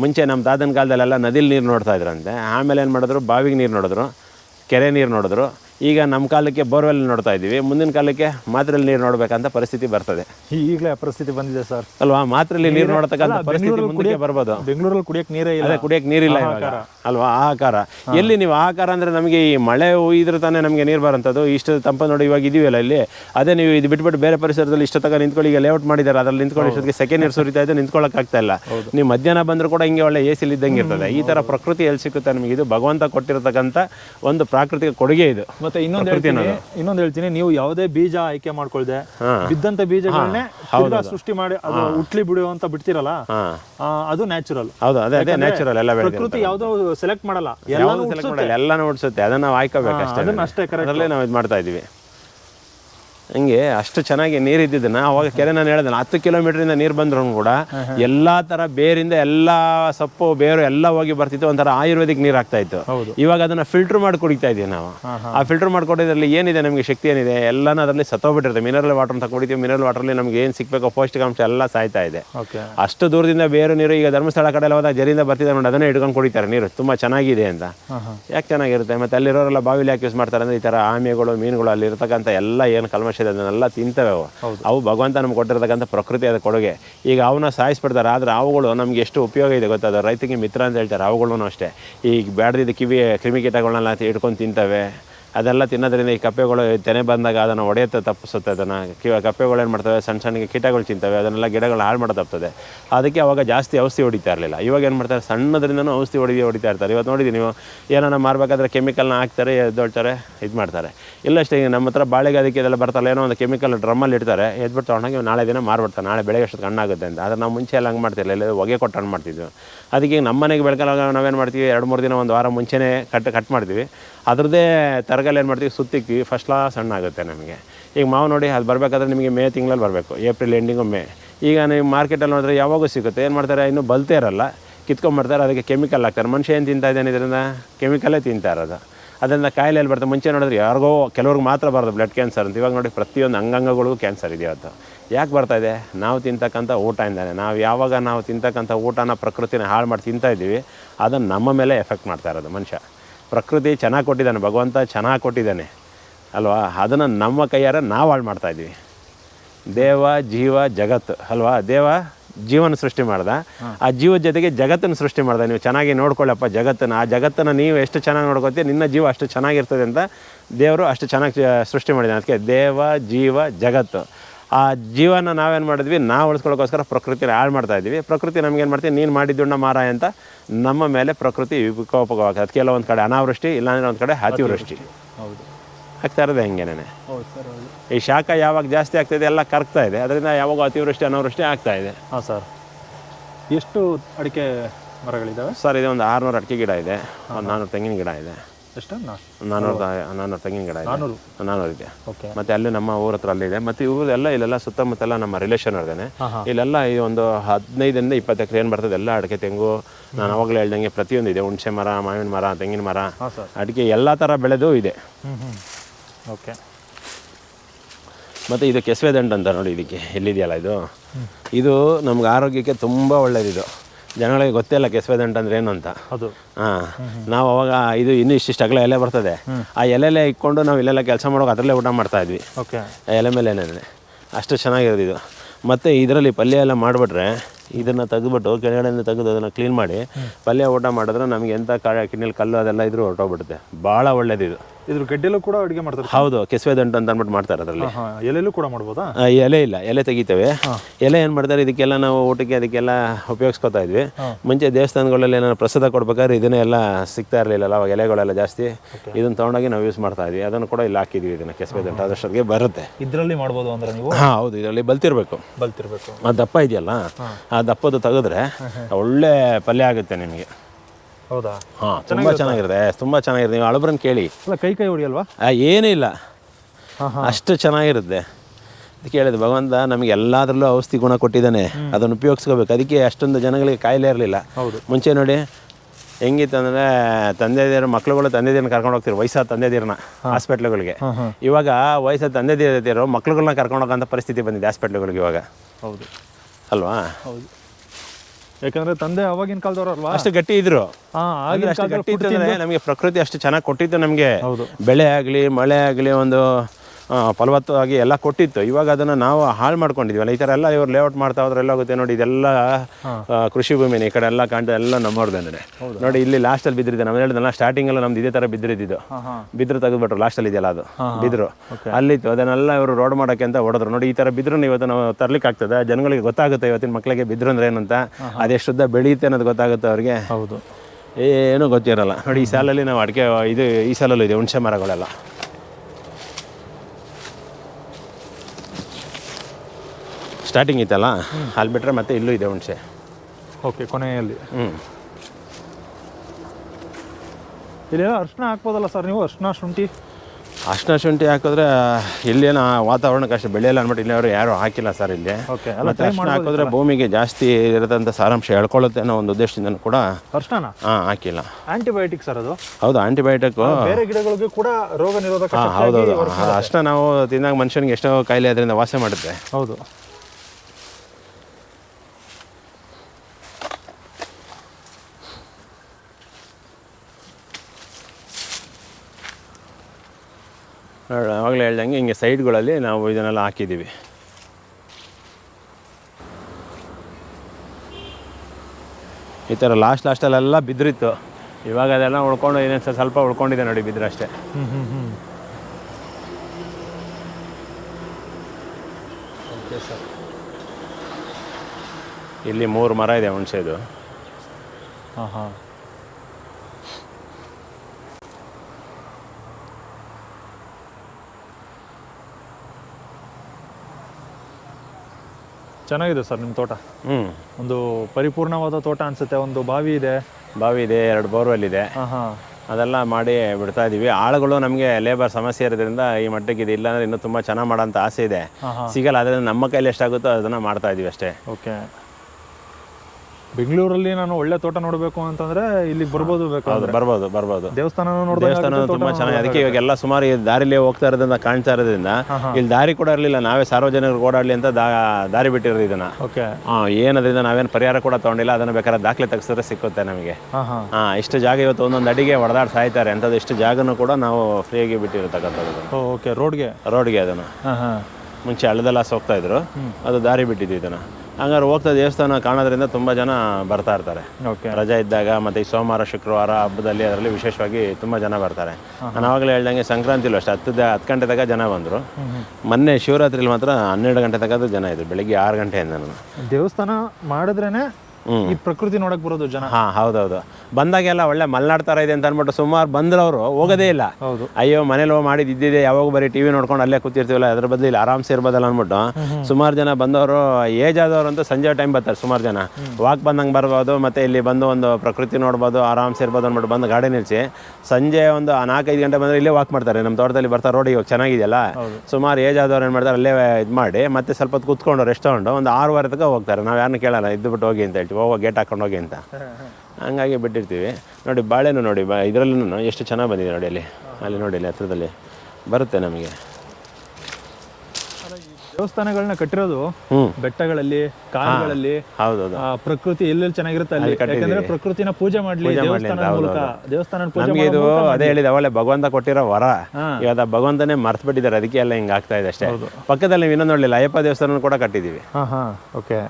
ಮುಂಚೆ ನಮ್ಮ ತಾತನ ಕಾಲದಲ್ಲೆಲ್ಲ ನದಿಲಿ ನೀರು ನೋಡ್ತಾ ಇದ್ರಂತೆ. ಆಮೇಲೆ ಏನು ಮಾಡಿದ್ರು? ಬಾವಿಗೆ ನೀರು ನೋಡಿದ್ರು. ಕೆರೆ ನೀರು ನೋಡಿದ್ರು. ಈಗ ನಮ್ಮ ಕಾಲಕ್ಕೆ ಬೋರ್ವೆಲ್ ನೋಡ್ತಾ ಇದ್ದೀವಿ. ಮುಂದಿನ ಕಾಲಕ್ಕೆ ಮಾತ್ರೆಯಲ್ಲಿ ನೀರು ನೋಡಬೇಕಂತ ಪರಿಸ್ಥಿತಿ ಬರ್ತದೆ. ಈಗಲೇ ಪರಿಸ್ಥಿತಿ ಬಂದಿದೆ ಸರ್. ಅಲ್ವಾ? ಮಾತ್ರೆಯಲ್ಲಿ ನೀರು ನೋಡ್ತಕ್ಕಂಥ ಪರಿಸ್ಥಿತಿ ಮುಂದಕ್ಕೆ ಬರ್ಬೋದು. ಬೆಂಗಳೂರಲ್ಲಿ ಕುಡಿಯಕ್ಕೆ ನೀರೇ ಇಲ್ಲ. ಕುಡಿಯಕ್ಕೆ ನೀರಿಲ್ಲ ಅಲ್ವಾ? ಆಹಾರ. ಎಲ್ಲಿ ನೀವು ಆಹಾರ ಅಂದರೆ ನಮಗೆ ಈ ಮಳೆ ಇದ್ರೆ ತಾನೇ ನಮಗೆ ನೀರು ಬರೋಂಥದ್ದು ಇಷ್ಟು ತಂಪ ನೋಡಿ ಇವಾಗ ಇದೀವಲ್ಲ ಇಲ್ಲಿ. ಅದೇ ನೀವು ಇದು ಬಿಟ್ಬಿಟ್ಟು ಬೇರೆ ಪರಿಸರದಲ್ಲಿ ಇಷ್ಟು ತಗ ನಿಂತ್ಕೊಳ್ಳಿ ಈಗ ಲೇಔಟ್ ಮಾಡಿದ್ದಾರೆ. ಅದ್ರಲ್ಲಿ ನಿಂತ್ಕೊಳ್ಳಿ ಇಷ್ಟೊತ್ತಿಗೆ ಸೆಕೆಂಡ್ ನೀರು ಸುರಿತಾ ಇದೆ ನಿಂತ್ಕೊಳ್ಳೋಕೆ ಆಗ್ತಾ ಇಲ್ಲ. ನೀವು ಮಧ್ಯಾಹ್ನ ಬಂದರೂ ಕೂಡ ಹಿಂಗೆ ಒಳ್ಳೆ ಎ ಸಿಲಿ ಇದ್ದಂಗೆ ಇರ್ತದೆ. ಈ ಥರ ಪ್ರಕೃತಿ ಎಲ್ಲಿ ಸಿಕ್ಕುತ್ತೆ ನಮಗೆ ಇದು ಭಗವಂತ ಕೊಟ್ಟಿರತಕ್ಕಂಥ ಒಂದು ಪ್ರಾಕೃತಿಕ ಕೊಡುಗೆ ಇದು. ಮತ್ತೆ ಇನ್ನೊಂದು ಹೇಳ್ತೀನಿ ಇನ್ನೊಂದು ಹೇಳ್ತೀನಿ ನೀವು ಯಾವುದೇ ಬೀಜ ಆಯ್ಕೆ ಮಾಡ್ಕೊಳ್ದೆ. ಬಿದ್ದಂತ ಬೀಜಗಳನ್ನೇ ಸೃಷ್ಟಿ ಮಾಡಿ ಅದು ಹುಟ್ಲಿ ಬಿಡುವಂತ ಬಿಡ್ತಿರಲ್ಲ ಅದು ನ್ಯಾಚುರಲ್ ಹೌದು ಅದೇ ಅದೇ ನ್ಯಾಚುರಲ್ ಎಲ್ಲ ಪ್ರಕೃತಿ ಯಾವ್ದೋ ಸೆಲೆಕ್ಟ್ ಮಾಡಲ್ಲ ಯಾವುದು ಎಲ್ಲಾನು ಸೆಲೆಕ್ಟ್ ಮಾಡಲ್ಲ ಎಲ್ಲಾನು ಉಡ್ಸುತ್ತೆ ಅದನ್ನ ನಾವು ಆಯ್ಕೋಬೇಕು ಅಷ್ಟೇ ಅದನ್ನ ಅಷ್ಟೇ ಕರೆಕ್ಟ್ ನಾವು ಇದು ಮಾಡ್ತಾ ಇದ್ದೀವಿ. ಹಂಗೆ ಅಷ್ಟು ಚೆನ್ನಾಗಿ ನೀರು ಇದ್ದಿದ್ದನ್ನ ಅವಾಗ ಕೆರೆ ನಾನು ಹೇಳಿದ್ನ ಹತ್ತು ಇಂದ ನೀರು ಬಂದ್ರು ಕೂಡ ಎಲ್ಲ ಥರ ಬೇರಿಂದ ಎಲ್ಲ ಸೊಪ್ಪು ಬೇರು ಎಲ್ಲ ಹೋಗಿ ಬರ್ತಿತ್ತು. ಒಂಥರ ಆಯುರ್ವೇದಿಕ್ ನೀರು ಆಗ್ತಾ ಇತ್ತು. ಇವಾಗ ಅದನ್ನ ಫಿಲ್ಟರ್ ಮಾಡಿ ಕುಡಿತಾ ಇದೀವಿ ನಾವು. ಆ ಫಿಲ್ಟರ್ ಮಾಡ್ಕೊಡೋದ್ರಲ್ಲಿ ಏನಿದೆ ನಮಗೆ ಶಕ್ತಿ ಏನಿದೆ? ಎಲ್ಲನೂ ಅದರಲ್ಲಿ ಸತ್ತೋಗ್ಬಿಟ್ಟಿರುತ್ತೆ. ಮಿನರಲ್ ವಾಟರ್ ಅಂತ ಕುಡಿತೀವಿ. ಮಿನರಲ್ ವಾಟರ್ಲಿ ನಮ್ಗೆ ಏನು ಸಿಕ್ಬೇಕೋ ಪೌಷ್ಟಿಕಾಂಶ ಎಲ್ಲ ಸಾಯ್ತಾ ಇದೆ. ಅಷ್ಟು ದೂರದಿಂದ ಬೇರು ನೀರು ಈಗ ಧರ್ಮಸ್ಥಳ ಕಡೆ ಎಲ್ಲ ಹೋದಾಗ ಜರಿಂದ ಬರ್ತಿದ್ದಾರೆ ನೋಡಿ ಅದನ್ನೇ ಇಟ್ಕೊಂಡು ಕುಡಿತಾರೆ ನೀರು. ತುಂಬ ಚೆನ್ನಾಗಿದೆ ಅಂತ. ಯಾಕೆ ಚೆನ್ನಾಗಿರುತ್ತೆ? ಮತ್ತೆ ಅಲ್ಲಿರೋರೆಲ್ಲ ಬಾವಿಲಿ ಯಾಕೆ ಯೂಸ್ ಮಾಡ್ತಾರೆ ಅಂದರೆ ಈ ಥರ ಆಮೆಗಳು ಮೀನುಗಳು ಅಲ್ಲಿರ್ತಕ್ಕಂಥ ಎಲ್ಲ ಏನು ಕಲ್ಮಶ ಇದೆ ಅದನ್ನೆಲ್ಲ ತಿಂತವೆ ಅವು. ಅವು ಭಗವಂತ ನಮ್ಗೆ ಕೊಟ್ಟಿರ್ತಕ್ಕಂಥ ಪ್ರಕೃತಿ ಅದ ಕೊಡುಗೆ. ಈಗ ಅವನ್ನ ಸಾಯಿಸ್ಬಿಡ್ತಾರೆ ಆದರೆ ಅವುಗಳು ನಮ್ಗೆ ಎಷ್ಟು ಉಪಯೋಗ ಇದೆ ಗೊತ್ತದ ರೈತಿಗೆ ಮಿತ್ರ ಅಂತ ಹೇಳ್ತಾರೆ ಅವುಗಳೂ ಅಷ್ಟೇ. ಈಗ ಬ್ಯಾಡ್ದಿದ್ದ ಕಿವಿ ಕ್ರಿಮಿಕೀಟಗಳನ್ನೆಲ್ಲ ಇಟ್ಕೊಂಡು ತಿಂತವೆ. ಅದೆಲ್ಲ ತಿನ್ನೋದ್ರಿಂದ ಈ ಕಪ್ಪೆಗಳು ತೆನೆ ಬಂದಾಗ ಅದನ್ನು ಹೊಡೆಯುತ್ತೆ, ತಪ್ಪಿಸುತ್ತೆ, ಅದನ್ನು ಕಿವ ಕಪ್ಪೆಗಳು ಏನು ಮಾಡ್ತವೆ? ಸಣ್ಣ ಸಣ್ಣಗೆ ಕೀಟಗಳು ತಿಂತವೆ, ಅದನ್ನೆಲ್ಲ ಗಿಡಗಳು ಹಾಳು ಮಾಡೋ ತಪ್ತದೆ ಅದಕ್ಕೆ ಅವಾಗ ಜಾಸ್ತಿ ಔಷಧಿ ಹೊಡಿತಾ ಇರಲಿಲ್ಲ. ಇವಾಗ ಏನು ಮಾಡ್ತಾರೆ? ಸಣ್ಣದ್ರಿಂದನೂ ಔಷಧಿ ಹೊಡಿ ಹೊಡಿತಾ ಇರ್ತಾರೆ. ಇವತ್ತು ನೋಡಿದ್ದೀವಿ ನೀವು ಏನಾರ ಮಾರಬೇಕಾದ್ರೆ ಕೆಮಿಕಲ್ನ ಹಾಕ್ತಾರೆ, ಎದ್ದೊಳ್ತಾರೆ, ಇದು ಮಾಡ್ತಾರೆ. ಇಲ್ಲಷ್ಟೇ ಅಷ್ಟೇ ನಮ್ಮ ಹತ್ರ ಬಾಳೆಗೆ ಅದಕ್ಕೆ ಇದೆಲ್ಲ ಬರ್ತಾರಲ್ಲ, ಏನೋ ಒಂದು ಕೆಮಿಕಲ್ ಡ್ರಮ್ಮಲ್ಲಿ ಇಡ್ತಾರೆ, ಎದ್ಬಿಟ್ಟು ತೊಗೊಂಡೋಗಿ ನಾಳೆ ದಿನ ಮಾರ್ಬಿಡ್ತಾರೆ. ನಾಳೆ ಬೆಳಗ್ಗೆ ಅಷ್ಟೊತ್ತು ಕಣ್ಣಾಗುತ್ತೆ ಅಂತ. ಆದರೆ ನಾವು ಮುಂಚೆ ಎಲ್ಲ ಹಂಗೆ ಮಾಡ್ತಿಲ್ಲ ಇಲ್ಲ ಹೊಗೆ ಕೊಟ್ಟು ಹಣ್ಣು ಮಾಡ್ತಿದ್ವಿ. ಅದಕ್ಕೆ ನಮ್ಮ ಮನೆಗೆ ಬೆಳ್ಕೊಳ್ಳೋವಾಗ ನಾವೇನು ಮಾಡ್ತೀವಿ? ಎರಡು ಮೂರು ದಿನ, ಒಂದು ವಾರ ಮುಂಚೆನೇ ಕಟ್ ಕಟ್ ಮಾಡ್ತೀವಿ. ಅದ್ರದ್ದೇ ತರಗಲ್ಲಿ ಏನು ಮಾಡ್ತೀವಿ? ಸುತ್ತಿಕ್ತೀವಿ. ಫಸ್ಟ್ ಕ್ಲಾಸ್ ಹಣ್ಣಾಗುತ್ತೆ ನಮಗೆ. ಈಗ ಮಾವು ನೋಡಿ, ಅದು ಬರಬೇಕಾದ್ರೆ ನಿಮಗೆ ಮೇ ತಿಂಗಳಲ್ಲಿ ಬರಬೇಕು. April ending May. ಈಗ ನೀವು ಮಾರ್ಕೆಟಲ್ಲಿ ನೋಡಿದ್ರೆ ಯಾವಾಗೂ ಸಿಗುತ್ತೆ. ಏನು ಮಾಡ್ತಾರೆ? ಇನ್ನೂ ಬಲ್ತೇ ಇರಲ್ಲ. ಕಿತ್ಕೊಂಬರ್ತಾರೆ ಅದಕ್ಕೆ ಕೆಮಿಕಲ್ ಹಾಕ್ತಾರೆ. ಮನುಷ್ಯ ಏನು ತಿಂತಾ ಇದ್ದಾನೆ ಇದರಿಂದ? ಕೆಮಿಕಲ್ಲೇ ತಿಂತಾ ಇರೋದು. ಅದರಿಂದ ಕಾಯಿಲೆಯಲ್ಲಿ ಬರ್ತದೆ ಮುಂಚೆ ನೋಡಿದ್ರೆ ಯಾರಿಗೋ ಕೆಲವ್ರಿಗೆ ಮಾತ್ರ ಬರೋದು ಬ್ಲಡ್ ಕ್ಯಾನ್ಸರ್ ಅಂತ. ಇವಾಗ ನೋಡಿ ಪ್ರತಿಯೊಂದು ಅಂಗಾಂಗಗಳಿಗೂ ಕ್ಯಾನ್ಸರ್ ಇದೆ ಇವತ್ತು. ಯಾಕೆ ಬರ್ತಾ ಇದೆ? ನಾವು ತಿಂತಕ್ಕಂಥ ಊಟದಿಂದಾನೆ ನಾವು ಯಾವಾಗ ನಾವು ತಿಂತಕ್ಕಂಥ ಊಟನ ಪ್ರಕೃತಿನ ಹಾಳು ಮಾಡಿ ತಿಂತಾ ಇದ್ದೀವಿ, ಅದನ್ನು ನಮ್ಮ ಮೇಲೆ ಎಫೆಕ್ಟ್ ಮಾಡ್ತಾ ಇರೋದು ಮನುಷ್ಯ. ಪ್ರಕೃತಿ ಚೆನ್ನಾಗಿ ಕೊಟ್ಟಿದ್ದಾನೆ ಭಗವಂತ ಚೆನ್ನಾಗಿ ಕೊಟ್ಟಿದ್ದಾನೆ. ಅಲ್ವಾ? ಅದನ್ನು ನಮ್ಮ ಕೈಯಾರ ನಾವು ಹಾಳು ಮಾಡ್ತಾ ಇದ್ದೀವಿ. ದೇವ ಜೀವ ಜಗತ್ತು ಅಲ್ವಾ? ದೇವ ಜೀವನ ಸೃಷ್ಟಿ ಮಾಡ್ದ. ಆ ಜೀವದ ಜೊತೆಗೆ ಜಗತ್ತನ್ನು ಸೃಷ್ಟಿ ಮಾಡ್ದೆ. ನೀವು ಚೆನ್ನಾಗಿ ನೋಡ್ಕೊಳ್ಳಪ್ಪ ಜಗತ್ತನ್ನು. ಆ ಜಗತ್ತನ್ನು ನೀವು ಎಷ್ಟು ಚೆನ್ನಾಗಿ ನೋಡ್ಕೊತೀವಿ ನಿನ್ನ ಜೀವ ಅಷ್ಟು ಚೆನ್ನಾಗಿರ್ತದೆ ಅಂತ ದೇವರು ಅಷ್ಟು ಚೆನ್ನಾಗಿ ಸೃಷ್ಟಿ ಮಾಡಿದ್ದಾನೆ ಅದಕ್ಕೆ ದೇವ ಜೀವ ಜಗತ್ತು. ಆ ಜೀವನ ನಾವೇನು ಮಾಡಿದ್ವಿ? ನಾವು ಉಳಿಸ್ಕೊಳ್ಳೋಕ್ಕೋಸ್ಕರ ಪ್ರಕೃತಿನ ಹಾಳು ಮಾಡ್ತಾ ಇದ್ವಿ ಪ್ರಕೃತಿ ನಮ್ಗೇನು ಮಾಡ್ತೀವಿ? ನೀನು ಮಾಡಿದ್ದುಣ್ಣ ಮಾರಾಯ ಅಂತ ನಮ್ಮ ಮೇಲೆ ಪ್ರಕೃತಿ ವಿಕೋಪವಾಗ್ತದೆ. ಅದಕ್ಕೆ ಒಂದು ಕಡೆ ಅನಾವೃಷ್ಟಿ ಇಲ್ಲಾಂದ್ರೆ ಒಂದು ಕಡೆ ಅತಿವೃಷ್ಟಿ. ಹೌದು. ಆಗ್ತಾ ಇರೋದು ಹೆಂಗೇನೆ ಹೌದು ಸರ್ ಹೌದು. ಈ ಶಾಖ ಯಾವಾಗ ಜಾಸ್ತಿ ಆಗ್ತಾಯಿದೆ ಎಲ್ಲ ಕರ್ಗ್ತಾ ಇದೆ. ಅದರಿಂದ ಯಾವಾಗ ಅತಿವೃಷ್ಟಿ ಅನಾವೃಷ್ಟಿ ಆಗ್ತಾ ಇದೆ. ಹಾಂ ಸರ್. ಎಷ್ಟು ಅಡಿಕೆ ಮರಗಳಿದ್ದಾವೆ ಸರ್ ಇದೆ ಒಂದು ಆರುನೂರು ಅಡಿಕೆ ಗಿಡ ಇದೆ. ಒಂದು ನಾನ್ನೂರು ತೆಂಗಿನ ಗಿಡ ಇದೆ. ಎಷ್ಟು ತೆಂಗಿನ ಗಿಡ ಇದೆ. ಮತ್ತೆ ಅಲ್ಲಿ ನಮ್ಮ ಊರ ಹತ್ರ ಅಲ್ಲಿದೆ. ಮತ್ತೆ ಇವರೆಲ್ಲ ಇಲ್ಲೆಲ್ಲ ಸುತ್ತಮುತ್ತಲ್ಲ ನಮ್ಮ ರಿಲೇಷನ್ ಅವ್ರದೇನೆ. ಇಲ್ಲೆಲ್ಲ ಈ ಒಂದು ಹದಿನೈದರಿಂದ ಇಪ್ಪತ್ತು ಎಕರೆ ಏನು ಬರ್ತದೆ? ಎಲ್ಲ ಅಡಿಕೆ ತೆಂಗು. ನಾನು ಅವಾಗಲೇ ಹೇಳ್ದಂಗೆ ಪ್ರತಿಯೊಂದು ಇದೆ. ಹುಣಸೆ ಮರ ಮಾವಿನ ಮರ ತೆಂಗಿನ ಮರ. ಅಡಿಕೆ ಎಲ್ಲ ಥರ ಬೆಳೆದು ಇದೆ. ಓಕೆ. ಮತ್ತು ಇದು ಕೆಸವೆ ದಂಡ ಅಂತ ನೋಡಿ ಇದಕ್ಕೆ ಎಲ್ಲಿದೆಯಲ್ಲ ಇದು? ಇದು ನಮ್ಗೆ ಆರೋಗ್ಯಕ್ಕೆ ತುಂಬ ಒಳ್ಳೆಯದಿದು ಜನಗಳಿಗೆ ಗೊತ್ತೇ ಇಲ್ಲ ಕೆಸುವೆ ದಂಟ ಅಂದ್ರೆ ಏನು ಅಂತ. ಅದು ಹಾಂ ನಾವು ಅವಾಗ ಇದು ಇನ್ನೂ ಇಷ್ಟಿಷ್ಟು ಅಗಲ ಎಲೆ ಬರ್ತದೆ. ಆ ಎಲೆಲೆ ಇಟ್ಕೊಂಡು ನಾವು ಇಲ್ಲೆಲ್ಲ ಕೆಲಸ ಮಾಡೋಕೆ ಅದರಲ್ಲೇ ಊಟ ಮಾಡ್ತಾ ಇದ್ವಿ. ಓಕೆ. ಆ ಎಲೆ ಮೇಲೆ ಏನಂದ್ರೆ ಅಷ್ಟು ಚೆನ್ನಾಗಿರೋದು ಇದು. ಮತ್ತು ಇದರಲ್ಲಿ ಪಲ್ಯ ಎಲ್ಲ ಮಾಡಿಬಿಟ್ರೆ ಇದನ್ನು ತೆಗೆದ್ಬಿಟ್ಟು ಕೆಳಗಡೆಯಿಂದ ತೆಗೆದು ಅದನ್ನು ಕ್ಲೀನ್ ಮಾಡಿ ಪಲ್ಯ ಊಟ ಮಾಡಿದ್ರೆ ನಮಗೆ ಎಂಥ ಕಾ ಕಿಡ್ನಿಲಿ ಕಲ್ಲು ಅದೆಲ್ಲ ಇದ್ರೂ ಹೊರಟೋಗ್ಬಿಡುತ್ತೆ. ಭಾಳ ಒಳ್ಳೇದಿದು. ಇದು ಇದ್ರ ಗಡ್ಡೆಲ್ಲೂ ಕೂಡ ಅಡುಗೆ ಮಾಡ್ತಾರೆ. ಹೌದು ಕೆಸುವೆ ದಂಟು ಅಂತ ಅಂದ್ಬಿಟ್ಟು ಮಾಡ್ತಾರೆ ಅದರಲ್ಲಿ. ಎಲೆಲ್ಲೂ ಕೂಡ ಮಾಡ್ಬೋದಾ? ಆ, ಎಲೆ ಇಲ್ಲ ಎಲೆ ತೆಗಿತೇವೆ. ಎಲೆ ಏನು ಮಾಡ್ತಾರೆ ಇದಕ್ಕೆಲ್ಲ ನಾವು ಊಟಕ್ಕೆ ಅದಕ್ಕೆಲ್ಲ ಉಪಯೋಗಿಸ್ಕೊತಾ ಇದ್ವಿ. ಮುಂಚೆ ದೇವಸ್ಥಾನಗಳಲ್ಲಿ ಏನಾದ್ರು ಪ್ರಸಾದ ಕೊಡ್ಬೇಕಾದ್ರೆ ಇದನ್ನೇ ಎಲ್ಲ ಸಿಗ್ತಾ ಇರಲಿಲ್ಲ ಅವಾಗ ಎಲೆಗಳೆಲ್ಲ ಜಾಸ್ತಿ. ಇದನ್ನು ತೊಗೊಂಡೋಗಿ ನಾವು ಯೂಸ್ ಮಾಡ್ತಾ ಇದ್ವಿ. ಅದನ್ನು ಕೂಡ ಇಲ್ಲಿ ಹಾಕಿದ್ವಿ ಇದನ್ನು ಕೆಸುವೆ ದಂಟು ಅದಷ್ಟೊತ್ತಿಗೆ ಬರುತ್ತೆ. ಇದರಲ್ಲಿ ಮಾಡ್ಬೋದು ಅಂದ್ರೆ ನೀವು? ಹಾಂ ಹೌದು ಇದರಲ್ಲಿ ಬಲ್ತಿರ್ಬೇಕು. ಬಲ್ತಿರ್ಬೇಕು. ಆ ದಪ್ಪ ಇದೆಯಲ್ಲ ಆ ದಪ್ಪದು ತೆಗೆದ್ರೆ ಒಳ್ಳೆ ಪಲ್ಯ ಆಗುತ್ತೆ ನಿಮಗೆ. ಹೌದಾ? ಹಾಂ ತುಂಬ ಚೆನ್ನಾಗಿರುತ್ತೆ? ತುಂಬ ಚೆನ್ನಾಗಿರುತ್ತೆ ನೀವು ಅಳಬ್ರನ್ನ ಕೇಳಿ. ಅಲ್ಲ ಕೈ ಕೈ ಹೊಡಿಯಲ್ವಾ? ಏನೂ ಇಲ್ಲ. ಅಷ್ಟು ಚೆನ್ನಾಗಿರುತ್ತೆ. ಅದಕ್ಕೆ ಹೇಳಿದೆ ಭಗವಂತ ನಮಗೆ ಎಲ್ಲಾದ್ರಲ್ಲೂ ಔಷಧಿ ಗುಣ ಕೊಟ್ಟಿದ್ದಾನೆ. ಅದನ್ನು ಉಪಯೋಗಿಸ್ಕೋಬೇಕು. ಅದಕ್ಕೆ ಅಷ್ಟೊಂದು ಜನಗಳಿಗೆ ಕಾಯಿಲೆ ಇರಲಿಲ್ಲ. ಹೌದು. ಮುಂಚೆ ನೋಡಿ ಹೆಂಗಿತ್ತು ಅಂದರೆ ತಂದೆದಿರು ಮಕ್ಳುಗಳು ತಂದೆದಿರನ್ನ ಕರ್ಕೊಂಡು ಹೋಗ್ತಿರು ವಯಸ್ಸಾದ ತಂದೆದಿರನ್ನ ಹಾಸ್ಪಿಟ್ಲ್ಗಳಿಗೆ. ಇವಾಗ ವಯಸ್ಸಾದ ತಂದೆದಿರೋ ಮಕ್ಳುಗಳನ್ನ ಕರ್ಕೊಂಡು ಹೋಗೋಂಥ ಪರಿಸ್ಥಿತಿ ಬಂದಿದೆ ಹಾಸ್ಪಿಟ್ಲ್ಗಳಿಗೆ ಇವಾಗ. ಹೌದು. ಅಲ್ವಾ? ಹೌದು. ಯಾಕಂದ್ರೆ ತಂದೆ ಅವಾಗಿನ ಕಾಲದವ್ರು ಅಲ್ವಾ ಅಷ್ಟು ಗಟ್ಟಿ ಇದ್ರು. ಹಾಂ ಆಗಿನ ಅಷ್ಟು ಗಟ್ಟಿ ಇತ್ತು ಅಂದ್ರೆ ನಮಗೆ ಪ್ರಕೃತಿ ಅಷ್ಟು ಚೆನ್ನಾಗಿ ಕೊಟ್ಟಿದ್ದು ನಮಗೆ. ಹೌದು. ಬೆಳೆ ಆಗಲಿ ಮಳೆ ಆಗಲಿ ಒಂದು ಆ, ಫಲವತ್ತವಾಗಿ ಎಲ್ಲ ಕೊಟ್ಟಿತ್ತು. ಇವಾಗ ಅದನ್ನು ನಾವು ಹಾಳು ಮಾಡ್ಕೊಂಡಿದ್ವಲ್ಲ ಈ ಥರ ಎಲ್ಲ ಇವ್ರು ಲೇಔಟ್ ಮಾಡ್ತಾ ಹೋದ್ರೆ ಎಲ್ಲ ಆಗುತ್ತೆ ನೋಡಿ ಇದೆಲ್ಲ ಕೃಷಿ ಭೂಮಿನೇ ಈ ಕಡೆ ಎಲ್ಲ ಕಾಣ್ತಾ ಎಲ್ಲ ನಮ್ಮವ್ರದ್ದೇನೆ ನೋಡಿ ಇಲ್ಲಿ ಲಾಸ್ಟಲ್ಲಿ ಬಿದ್ದಿದೆ ನಾವು ಹೇಳಿದ್ನಲ್ಲ ಸ್ಟಾರ್ಟಿಂಗಲ್ಲಿ ನಮ್ದು ಇದೇ ಥರ ಬಿದ್ದಿದ್ದು ಬಿದ್ರು ತೆಗೆದ್ಬಿಟ್ರು ಲಾಸ್ಟಲ್ಲಿ ಇದೆಯಲ್ಲ ಅದು. ಬಿದ್ರು. ಅಲ್ಲಿತ್ತು ಅದನ್ನೆಲ್ಲ ಇವರು ರೋಡ್ ಮಾಡೋಕ್ಕೆ ಅಂತ ಹೊಡೆದ್ರು. ನೋಡಿ ಈ ಥರ ಬಿದ್ರು ಇವತ್ತು ನಾವು ತರ್ಲಿಕ್ಕೆ ಆಗ್ತದೆ. ಜನಗಳಿಗೆ ಗೊತ್ತಾಗುತ್ತೆ ಇವತ್ತಿನ ಮಕ್ಕಳಿಗೆ ಬಿದ್ರು ಅಂದ್ರೆ ಏನಂತ. ಅದೆಷ್ಟು ಉದ್ದ ಬೆಳೆಯುತ್ತೆ ಅನ್ನೋದು ಗೊತ್ತಾಗುತ್ತೆ ಅವ್ರಿಗೆ. ಹೌದು. ಏನೂ ಗೊತ್ತಿರಲ್ಲ. ನೋಡಿ ಈ ಸಾಲಲ್ಲಿ ನಾವು ಅಡಿಕೆ ಇದು ಈ ಸಾಲಲ್ಲೂ ಇದೆ ಹುಣಸೆ ಮರಗಳೆಲ್ಲ. ಸ್ಟಾರ್ಟಿಂಗ್ ಇತ್ತಲ್ಲ ಅಲ್ಲಿ ಬಿಟ್ಟರೆ ಮತ್ತೆ ಇಲ್ಲೂ ಇದೆ ಹುಣಸೆ. ಓಕೆ ಕೊನೆಯಲ್ಲಿ. ಹ್ಞೂ ಇಲ್ಲೆಲ್ಲ ಅರ್ಶಿನ ಹಾಕ್ಬೋದಲ್ಲ ಸರ್ ನೀವು? ಅರ್ಶಿನ ಶುಂಠಿ? ಅರ್ಶಿನ ಶುಂಠಿ ಹಾಕಿದ್ರೆ ಇಲ್ಲೇನ ವಾತಾವರಣಕ್ಕೆ ಅಷ್ಟು ಬೆಳೆಯಲ್ಲ ಅಂದ್ಬಿಟ್ಟು ಇಲ್ಲಿ ಅವರು ಯಾರು ಹಾಕಿಲ್ಲ ಸರ್ ಇಲ್ಲಿ. ಓಕೆ ಅಲ್ಲ ಮತ್ತೆ ಅರ್ಶಿನ ಹಾಕಿದ್ರೆ ಭೂಮಿಗೆ ಜಾಸ್ತಿ ಇರತಂಥ ಸಾರಾಂಶ ಹೇಳ್ಕೊಳ್ಳುತ್ತೆ ಅನ್ನೋ ಒಂದು ಉದ್ದೇಶದಿಂದ ಕೂಡ ಅರ್ಶಿನ ಹಾಂ ಹಾಕಿಲ್ಲ. ಆಂಟಿಬಯೋಟಿಕ್ ಸರ್ ಅದು? ಹೌದು ಆಂಟಿಬಯೋಟಿಕ್ ಬೇರೆ ಗಿಡಗಳಿಗೆ ಕೂಡ ರೋಗ ನಿರೋಧಕ ಹೌದು ಶಕ್ತಿಯಾಗಿ ಹೌದೌದು. work ಅಷ್ಟೇ ನಾವು ತಿಂದಾಗ ಮನುಷ್ಯನಿಗೆ ಎಷ್ಟೋ ಕಾಯಿಲೆ ಅದರಿಂದ ವಾಸ ಮಾಡುತ್ತೆ. ಹೌದು. ಆವಾಗಲೇ ಹೇಳ್ದಂಗೆ ಹಿಂಗೆ ಸೈಡ್ಗಳಲ್ಲಿ ನಾವು ಇದನ್ನೆಲ್ಲ ಹಾಕಿದ್ದೀವಿ. ಈ ಥರ ಲಾಸ್ಟ್ ಲಾಸ್ಟಲ್ಲೆಲ್ಲ ಬಿದ್ದಿತ್ತು. ಇವಾಗ ಅದೆಲ್ಲ ಉಳ್ಕೊಂಡು ಇನ್ನೊಂದು ಸ್ವಲ್ಪ- ಸ್ವಲ್ಪ ಉಳ್ಕೊಂಡಿದೆ ನೋಡಿ ಬಿದ್ದರೆ ಅಷ್ಟೇ. ಇಲ್ಲಿ ಮೂರು ಮರ ಇದೆ ಹುಣಸೆದು. ಹಾಂ ಹಾಂ ಚೆನ್ನಾಗಿದೆ ಸರ್ ನಿಮ್ಮ ತೋಟ. ಹ್ಞೂ ಒಂದು ಪರಿಪೂರ್ಣವಾದ ತೋಟ ಅನ್ಸುತ್ತೆ ಒಂದು ಬಾವಿ ಇದೆ. ಬಾವಿ ಇದೆ ಎರಡು ಬೋರ್ವೆಲ್ ಇದೆ ಹಾಂ ಹಾಂ. ಅದೆಲ್ಲ ಮಾಡಿ ಬಿಡ್ತಾ ಇದ್ದೀವಿ ಆಳುಗಳು ನಮಗೆ ಲೇಬರ್ ಸಮಸ್ಯೆ ಇರೋದ್ರಿಂದ ಈ ಮಟ್ಟಕ್ಕೆ ಇದೆ ಇಲ್ಲಾಂದ್ರೆ ಇನ್ನೂ ತುಂಬ ಚೆನ್ನಾಗಿ ಅಂತ ಆಸೆ ಇದೆ. ಸಿಗಲ್ಲ ಅದರಿಂದ ನಮ್ಮ ಕೈಲಿ ಎಷ್ಟಾಗುತ್ತೋ ಅದನ್ನು ಮಾಡ್ತಾ ಇದೀವಿ ಅಷ್ಟೇ. ಓಕೆ ಬೆಂಗಳೂರಲ್ಲಿ ನಾನು ಒಳ್ಳೆ ತೋಟ ನೋಡಬೇಕು ಅಂತಂದ್ರೆ ಇಲ್ಲಿಗೆ ಬರ್ಬೋದು ಬೇಕಾದ್ರೆ. ಬರ್ಬೋದು ಬರ್ಬೋದು. ದೇವಸ್ಥಾನ ದೇವಸ್ಥಾನ ತುಂಬಾ ಚೆನ್ನಾಗಿ ಅದಕ್ಕೆ ಇವಾಗ ಎಲ್ಲ ಸುಮಾರು ಈ ದಾರಿಲಿ ಹೋಗ್ತಾ ಇರೋದ್ರಿಂದ ಕಾಣ್ತಾ ಇರೋದ್ರಿಂದ ಇಲ್ಲಿ ದಾರಿ ಕೂಡ ಇರಲಿಲ್ಲ. ನಾವೇ ಸಾರ್ವಜನಿಕರು ಓಡಾಡಲಿ ಅಂತ ದಾರಿ ಬಿಟ್ಟಿರೋದು ಇದನ್ನ. ಓಕೆ. ಏನದ್ರಿಂದ ನಾವೇನು ಪರಿಹಾರ ಕೂಡ ತೊಗೊಂಡಿಲ್ಲ. ಅದನ್ನ ಬೇಕಾದ್ರೆ ದಾಖಲೆ ತೆಗೆಸಿದ್ರೆ ಸಿಕ್ಕುತ್ತೆ ನಮಗೆ. ಹಾಂ ಇಷ್ಟು ಜಾಗ ಇವತ್ತು ಒಂದೊಂದು ಅಡಿಗೆ ಹೊಡೆದಾಡ್ ಸಾಯ್ತಾರೆ ಅಂಥದ್ದು ಇಷ್ಟು ಜಾಗನೂ ಕೂಡ ನಾವು ಫ್ರೀಯಾಗಿ ಬಿಟ್ಟಿರತಕ್ಕಂಥದ್ದು. ಓಕೆ. ರೋಡ್ಗೆ? ರೋಡ್ಗೆ ಅದನ್ನು. ಮುಂಚೆ ಹಳ್ಳದೆಲ್ಲ ಹೋಗ್ತಾ ಇದ್ರು. ಅದು ದಾರಿ ಬಿಟ್ಟಿದ್ದು ಇದನ್ನು. ಹಂಗಾರೆ ಹೋಗ್ತಾ ದೇವಸ್ಥಾನ ಕಾಣೋದ್ರಿಂದ ತುಂಬ ಜನ ಬರ್ತಾ ಇರ್ತಾರೆ. ಓಕೆ ರಜೆ ಇದ್ದಾಗ ಮತ್ತೆ ಈ ಸೋಮವಾರ ಶುಕ್ರವಾರ ಹಬ್ಬದಲ್ಲಿ ಅದರಲ್ಲಿ ವಿಶೇಷವಾಗಿ ತುಂಬ ಜನ ಬರ್ತಾರೆ. ನಾನು ಆವಾಗಲೇ ಹೇಳ್ದಂಗೆ ಸಂಕ್ರಾಂತಿಲೂ ಅಷ್ಟೇ ಹತ್ತು ಹತ್ತು ಗಂಟೆ ತನಕ ಜನ ಬಂದರು. ಮೊನ್ನೆ ಶಿವರಾತ್ರಿಲಿ ಮಾತ್ರ ಹನ್ನೆರಡು ಗಂಟೆ ತನಕ ಜನ ಇದ್ರು ಬೆಳಿಗ್ಗೆ ಆರು ಗಂಟೆಯಿಂದ ನಾನು ದೇವಸ್ಥಾನ ಮಾಡಿದ್ರೇನೆ ಹ್ಮ್. ಈ ಪ್ರಕೃತಿ ನೋಡಕ್ ಬರೋದು ಜನ. ಹಾ ಹೌದೌದು. ಬಂದಾಗೆಲ್ಲ ಒಳ್ಳೆ ಮಲ್ನಾಡ್ ತರ ಇದೆ ಅಂತ ಅನ್ಬಿಟ್ಟು ಸುಮಾರು ಬಂದ್ರವ್ರು ಹೋಗೋದೇ ಇಲ್ಲ. ಹೌದು. ಅಯ್ಯೋ ಮನೇಲಿ ಹೋಗಿ ಮಾಡಿದ್ದು ಇದ್ದಿದೆ ಯಾವಾಗ ಬರೀ ಟಿವಿ ನೋಡ್ಕೊಂಡು ಅಲ್ಲೇ ಕೂತಿರ್ತೀವಲ್ಲ ಅದ್ರ ಬದಲು ಇಲ್ಲಿ ಆರಾಮ್ ಇರ್ಬೋದಲ್ಲ ಅನ್ಬಿಟ್ಟು ಸುಮಾರು ಜನ ಬಂದವರು ಏಜ್ ಆದವ್ರಂತೂ ಸಂಜೆ ಟೈಮ್ ಬರ್ತಾರೆ ಸುಮಾರು ಜನ. ವಾಕ್ ಬಂದಂಗೆ ಬರ್ಬೋದು ಮತ್ತೆ ಇಲ್ಲಿ ಬಂದು ಒಂದು ಪ್ರಕೃತಿ ನೋಡ್ಬೋದು ಆರಾಮ್ ಸೇರ್ಬೋದು ಅಂದ್ಬಿಟ್ಟು ಬಂದು ಗಾಡಿ ನಿಲ್ಲಿಸಿ ಸಂಜೆ ಒಂದು ನಾಲ್ಕೈದು ಗಂಟೆ ಬಂದರೆ ಇಲ್ಲೇ ವಾಕ್ ಮಾಡ್ತಾರೆ. ನಮ್ಮ ತೋಟದಲ್ಲಿ ಬರ್ತಾರೆ ರೋಡ್ ಇವಾಗ ಚೆನ್ನಾಗಿದೆಯಲ್ಲ? ಸುಮಾರು ಏಜ್ ಆದವ್ರು ಏನು ಮಾಡ್ತಾರೆ ಅಲ್ಲೇ ಇದು ಮಾಡಿ ಮತ್ತೆ ಸ್ವಲ್ಪ ಹೊತ್ತು ಕೂತ್ಕೊಂಡು ರೆಸ್ಟ್ ತಗೊಂಡು ಒಂದು ಆರೂವರೆ ತನಕ ಹೋಗ್ತಾರೆ. ನಾವು ಯಾರನ್ನ ಕೇಳಲ್ಲ ಇದ್ದುಬಿಟ್ಟು ಹೋಗಿ ಅಂತ ಹೇಳ್ತೀವಿ. ಹೋಗೋ ಗೇಟ್ ಹಾಕೊಂಡು ಹೋಗಿ ಅಂತ. ಹಂಗಾಗಿ ಬಿಟ್ಟಿರ್ತೀವಿ. ನೋಡಿ ಬಾಳೆನೂ ನೋಡಿ ಬಾ ಇದರಲ್ಲೂ ಎಷ್ಟು ಚೆನ್ನಾಗಿ ಬಂದಿದೆ ನೋಡಿ ಅಲ್ಲಿ. ಅಲ್ಲಿ ನೋಡಿ ಅಲ್ಲಿ ಹತ್ರದಲ್ಲಿ. ಬರುತ್ತೆ ನಮಗೆ. ದೇವಸ್ಥಾನಗಳನ್ನ ಕಟ್ಟಿರೋದು ಬೆಟ್ಟಗಳಲ್ಲಿ ಕಾಡುಗಳಲ್ಲಿ ಹೌದೌದು. ಆ, ಪ್ರಕೃತಿ ಎಲ್ಲೆಲ್ಲಿ ಚೆನ್ನಾಗಿರುತ್ತೆ ಅಲ್ಲಿ. ಯಾಕಂದ್ರೆ ಪ್ರಕೃತಿನ ಪೂಜೆ ಮಾಡ್ಲಿ ದೇವಸ್ಥಾನ ಪೂಜೆ ನಮಗೆ ಇದು ಅದೇ ಹೇಳಿದ ಅವಳೆ ಭಗವಂತ ಕೊಟ್ಟಿರೋ ವರ. ಇವಾಗ ಭಗವಂತನೇ ಮರ್ತು ಬಿಟ್ಟಿದ್ದಾರೆ ಅದಕ್ಕೆ ಎಲ್ಲ ಹಿಂಗಾಗ್ತಾ ಇದೆ ಅಷ್ಟೇ. ಪಕ್ಕದಲ್ಲಿ ನೀವು ಇನ್ನೊಂದು ನೋಡಲಿಲ್ಲ ಅಯ್ಯಪ್ಪ ದೇವಸ್ಥಾನ ಕೂಡ ಕಟ್ಟಿದೀವಿ ಹಾ ಹಾ ಓಕೆ.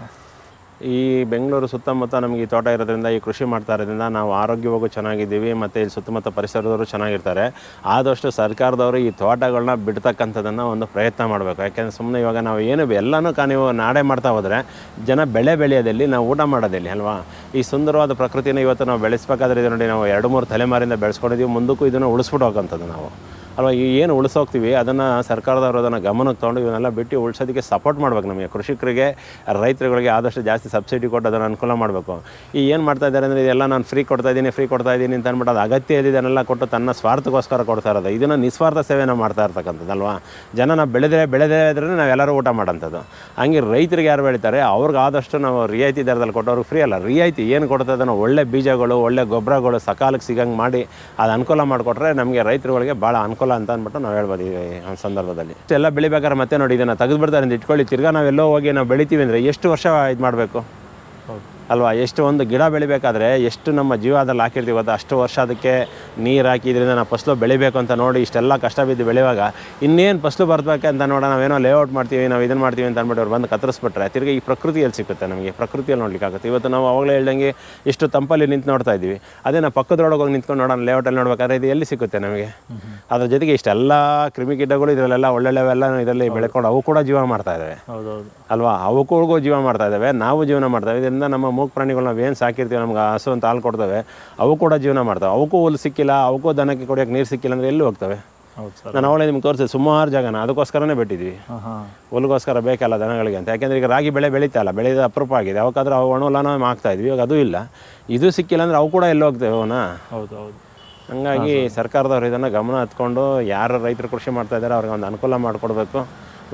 ಈ ಬೆಂಗಳೂರು ಸುತ್ತಮುತ್ತ ನಮಗೆ ಈ ತೋಟ ಇರೋದ್ರಿಂದ, ಈ ಕೃಷಿ ಮಾಡ್ತಾ ಇರೋದ್ರಿಂದ ನಾವು ಆರೋಗ್ಯವಾಗೂ ಚೆನ್ನಾಗಿದ್ದೀವಿ, ಮತ್ತು ಇಲ್ಲಿ ಸುತ್ತಮುತ್ತ ಪರಿಸರದವರು ಚೆನ್ನಾಗಿರ್ತಾರೆ. ಆದಷ್ಟು ಸರ್ಕಾರದವರು ಈ ತೋಟಗಳನ್ನ ಬಿಡ್ತಕ್ಕಂಥದ್ದನ್ನು ಒಂದು ಪ್ರಯತ್ನ ಮಾಡಬೇಕು. ಯಾಕೆಂದರೆ ಸುಮ್ಮನೆ ಇವಾಗ ನಾವು ಏನು ಎಲ್ಲನೂ ಕಾ ನೀವು ನಾಡೆ ಮಾಡ್ತಾ ಹೋದರೆ ಜನ ಬೆಳೆ ಬೆಳೆಯೋದಲ್ಲಿ ನಾವು ಊಟ ಮಾಡೋದಿಲ್ಲ, ಅಲ್ವಾ? ಈ ಸುಂದರವಾದ ಪ್ರಕೃತಿನ ಇವತ್ತು ನಾವು ಬೆಳೆಸ್ಬೇಕಾದ್ರೆ ಇದು ನೋಡಿ ನಾವು ಎರಡು ಮೂರು ತಲೆಮಾರಿಂದ ಬೆಳೆಸ್ಕೊಂಡಿದ್ದೀವಿ, ಮುಂದಕ್ಕೂ ಇದನ್ನು ಉಳಿಸ್ಬಿಟ್ಟು ನಾವು. ಅಲ್ವಾ ಏನು ಉಳಿಸೋಗ್ತೀವಿ, ಅದನ್ನು ಸರ್ಕಾರದವರು ಅದನ್ನು ಗಮನಕ್ಕೆ ತೊಗೊಂಡು ಇವನ್ನೆಲ್ಲ ಬಿಟ್ಟು ಉಳಿಸೋದಕ್ಕೆ ಸಪೋರ್ಟ್ ಮಾಡ್ಬೇಕು ನಮಗೆ. ಕೃಷಿಕರಿಗೆ, ರೈತರುಗಳಿಗೆ ಆದಷ್ಟು ಜಾಸ್ತಿ ಸಬ್ಸಿಡಿ ಕೊಟ್ಟು ಅದನ್ನು ಅನುಕೂಲ ಮಾಡಬೇಕು. ಈ ಏನು ಮಾಡ್ತಾ ಇದ್ದಾರೆ ಅಂದರೆ, ಇದೆಲ್ಲ ನಾನು ಫ್ರೀ ಕೊಡ್ತಾ ಇದ್ದೀನಿ ಫ್ರೀ ಕೊಡ್ತಾ ಇದ್ದೀನಿ ಅಂತ ಅಂದ್ಬಿಟ್ಟು ಅದು ಅಗತ್ಯ ಇದನ್ನೆಲ್ಲ ಕೊಟ್ಟು ತನ್ನ ಸ್ವಾರ್ಥಕ್ಕೋಸ್ಕರ ಕೊಡ್ತಾ ಇರೋದು. ಇದನ್ನು ನಿಸ್ವಾರ್ಥ ಸೇವೆನ ಮಾಡ್ತಾ ಇರ್ತಕ್ಕಂಥದ್ದಲ್ವಾ ಜನ ನಾವು ಬೆಳೆದ್ರೆ ಬೆಳೆದೇ ಇದ್ರೆ ನಾವೆಲ್ಲರೂ ಊಟ ಮಾಡೋಂಥದ್ದು. ಹಂಗೆ ರೈತರಿಗೆ ಯಾರು ಬೆಳೀತಾರೆ, ಅವ್ರಿಗೆ ಆದಷ್ಟು ನಾವು ರಿಯಾಯಿತಿ ದರದಲ್ಲಿ ಕೊಟ್ಟವ್ರಿಗೆ ಫ್ರೀ ಅಲ್ಲ. ರಿಯಾಯಿತಿ ಏನು ಕೊಡ್ತಾ ಅದನ್ನು ಒಳ್ಳೆ ಬೀಜಗಳು, ಒಳ್ಳೆ ಗೊಬ್ಬರಗಳು ಸಕಾಲಕ್ಕೆ ಸಿಗಂಗೆ ಮಾಡಿ ಅದು ಅನುಕೂಲ ಮಾಡಿಕೊಟ್ರೆ ನಮಗೆ ರೈತರುಗಳಿಗೆ ಭಾಳ ಅನುಕೂಲ ಅಂತ ಅಂದ್ಬಿಟ್ಟು ನಾವು ಹೇಳ್ಬೋದು ಈ ಒಂದು ಸಂದರ್ಭದಲ್ಲಿ. ಎಲ್ಲ ಬೆಳಿಬೇಕಾದ್ರೆ ಮತ್ತೆ ನೋಡಿ, ಇದನ್ನು ತೆಗೆದುಬಿಡ್ತಾರೆ ಅಂತ ಇಟ್ಕೊಳ್ಳಿ. ತಿರ್ಗಾ ನಾವೆಲ್ಲೋ ಹೋಗಿ ನಾವು ಬೆಳಿತೀವಿ ಅಂದರೆ ಎಷ್ಟು ವರ್ಷ ಇದು ಮಾಡಬೇಕು? ಅಲ್ವಾ ಎಷ್ಟು ಒಂದು ಗಿಡ ಬೆಳಿಬೇಕಾದ್ರೆ ಎಷ್ಟು ನಮ್ಮ ಜೀವ ಜೀವದಲ್ಲಿ ಹಾಕಿರ್ತೀವಿ. ಅದು ಅಷ್ಟು ವರ್ಷ ಅದಕ್ಕೆ ನೀರು ಹಾಕಿ ಇದರಿಂದ ನಾವು ಫಸಲು ಬೆಳಿಬೇಕು ಅಂತ ನೋಡಿ ಇಷ್ಟೆಲ್ಲ ಕಷ್ಟ ಬಿದ್ದು ಬೆಳೆಯುವಾಗ ಇನ್ನೇನು ಫಸಲು ಅಂತ ನೋಡ ನಾವೇನೋ ಲೇಔಟ್ ಮಾಡ್ತೀವಿ ನಾವು ಇದನ್ನು ಮಾಡ್ತೀವಿ ಅಂತ ಅಂದ್ಬಿಟ್ಟು ಅವ್ರು ಬಂದು ಕತ್ತರಿಸ್ಬಿಟ್ರೆ ತಿರ್ಗಿ ಈ ಪ್ರಕೃತಿಯಲ್ಲಿ ಸಿಗುತ್ತೆ ನಮಗೆ? ಪ್ರಕೃತಿಯಲ್ಲಿ ನೋಡ್ಲಿಕ್ಕಾಗುತ್ತೆ ಇವತ್ತು ನಾವು ಅವಾಗಲೇ ಹೇಳ್ದಂಗೆ ಇಷ್ಟು ತಂಪಲ್ಲಿ ನಿಂತು ನೋಡ್ತಾ ಇದ್ದೀವಿ. ಅದೇ ನಾವು ಪಕ್ಕದೊಳಗೆ ಹೋಗಿ ನಿಂತ್ಕೊಂಡು ನೋಡೋಣ ಲೇಔಟಲ್ಲಿ ನೋಡ್ಬೇಕಾದ್ರೆ ಇದು ಎಲ್ಲಿ ಸಿಗುತ್ತೆ ನಮಗೆ? ಅದ್ರ ಜೊತೆಗೆ ಇಷ್ಟೆಲ್ಲ ಕ್ರಿಮಿಕೀಟಗಳು ಇದರಲ್ಲೆಲ್ಲ ಒಳ್ಳೊಳ್ಳೆವೆಲ್ಲ ಇದರಲ್ಲಿ ಬೆಳ್ಕೊಂಡು ಅವು ಕೂಡ ಜೀವ ಮಾಡ್ತಾ ಇದ್ದಾವೆ ಹೌದು ಅಲ್ವಾ ಅವುಗಳಿಗೂ ಜೀವ ಮಾಡ್ತಾ ಇದ್ದಾವೆ ನಾವು ಜೀವನ ಮಾಡ್ತೇವೆ ಇದರಿಂದ ನಮ್ಮ ಮೂಕ್ ಪ್ರಾಣಿಗಳು ನಾವು ಏನು ಸಾಕಿರ್ತೀವಿ ನಮ್ಗೆ ಹಸು ಅಂತ ಹಾಲು ಕೊಡ್ತವೆ ಅವು ಕೂಡ ಜೀವನ ಮಾಡ್ತವೆ. ಅವಕ್ಕೂ ಹುಲ್ಲು ಸಿಕ್ಕಿಲ್ಲ ಅವಕ್ಕೂ ದನಕ್ಕೆ ಕುಡಿಯೋಕೆ ನೀರು ಸಿಕ್ಕಿಲ್ಲ ಅಂದರೆ ಎಲ್ಲೂ ಹೋಗ್ತವೆ? ನಾನು ಅವಳೇ ನಿಮ್ಗೆ ತೋರಿಸಿದೆ ಸುಮಾರು ಜಾಗನ ಅದಕ್ಕೋಸ್ಕರನೇ ಬಿಟ್ಟಿದ್ವಿ. ಹುಲ್ಗೋಸ್ಕರ ಬೇಕಲ್ಲ ದನಗಳಿಗೆ ಅಂತ. ಯಾಕೆಂದರೆ ಈಗ ರಾಗಿ ಬೆಳೆ ಬೆಳೀತಾ ಇಲ್ಲ ಬೆಳೆದ ಅಪರೂಪ ಆಗಿದೆ. ಅವಕ್ಕಾದ್ರೆ ಅವು ಒಣಹುಲ್ಲನ ಹಾಕ್ತಾ ಇದ್ವಿ ಇವಾಗ ಅದು ಇಲ್ಲ. ಇದು ಸಿಕ್ಕಿಲ್ಲ ಅಂದರೆ ಅವು ಕೂಡ ಎಲ್ಲಿ ಹೋಗ್ತೇವೆ ಅವನ? ಹೌದು ಹೌದು. ಹಂಗಾಗಿ ಸರ್ಕಾರದವ್ರು ಇದನ್ನು ಗಮನ ಹತ್ಕೊಂಡು ಯಾರು ರೈತರು ಕೃಷಿ ಮಾಡ್ತಾ ಇದ್ದಾರೆ ಅವ್ರಿಗೆ ಒಂದು ಅನುಕೂಲ ಮಾಡಿಕೊಡ್ಬೇಕು.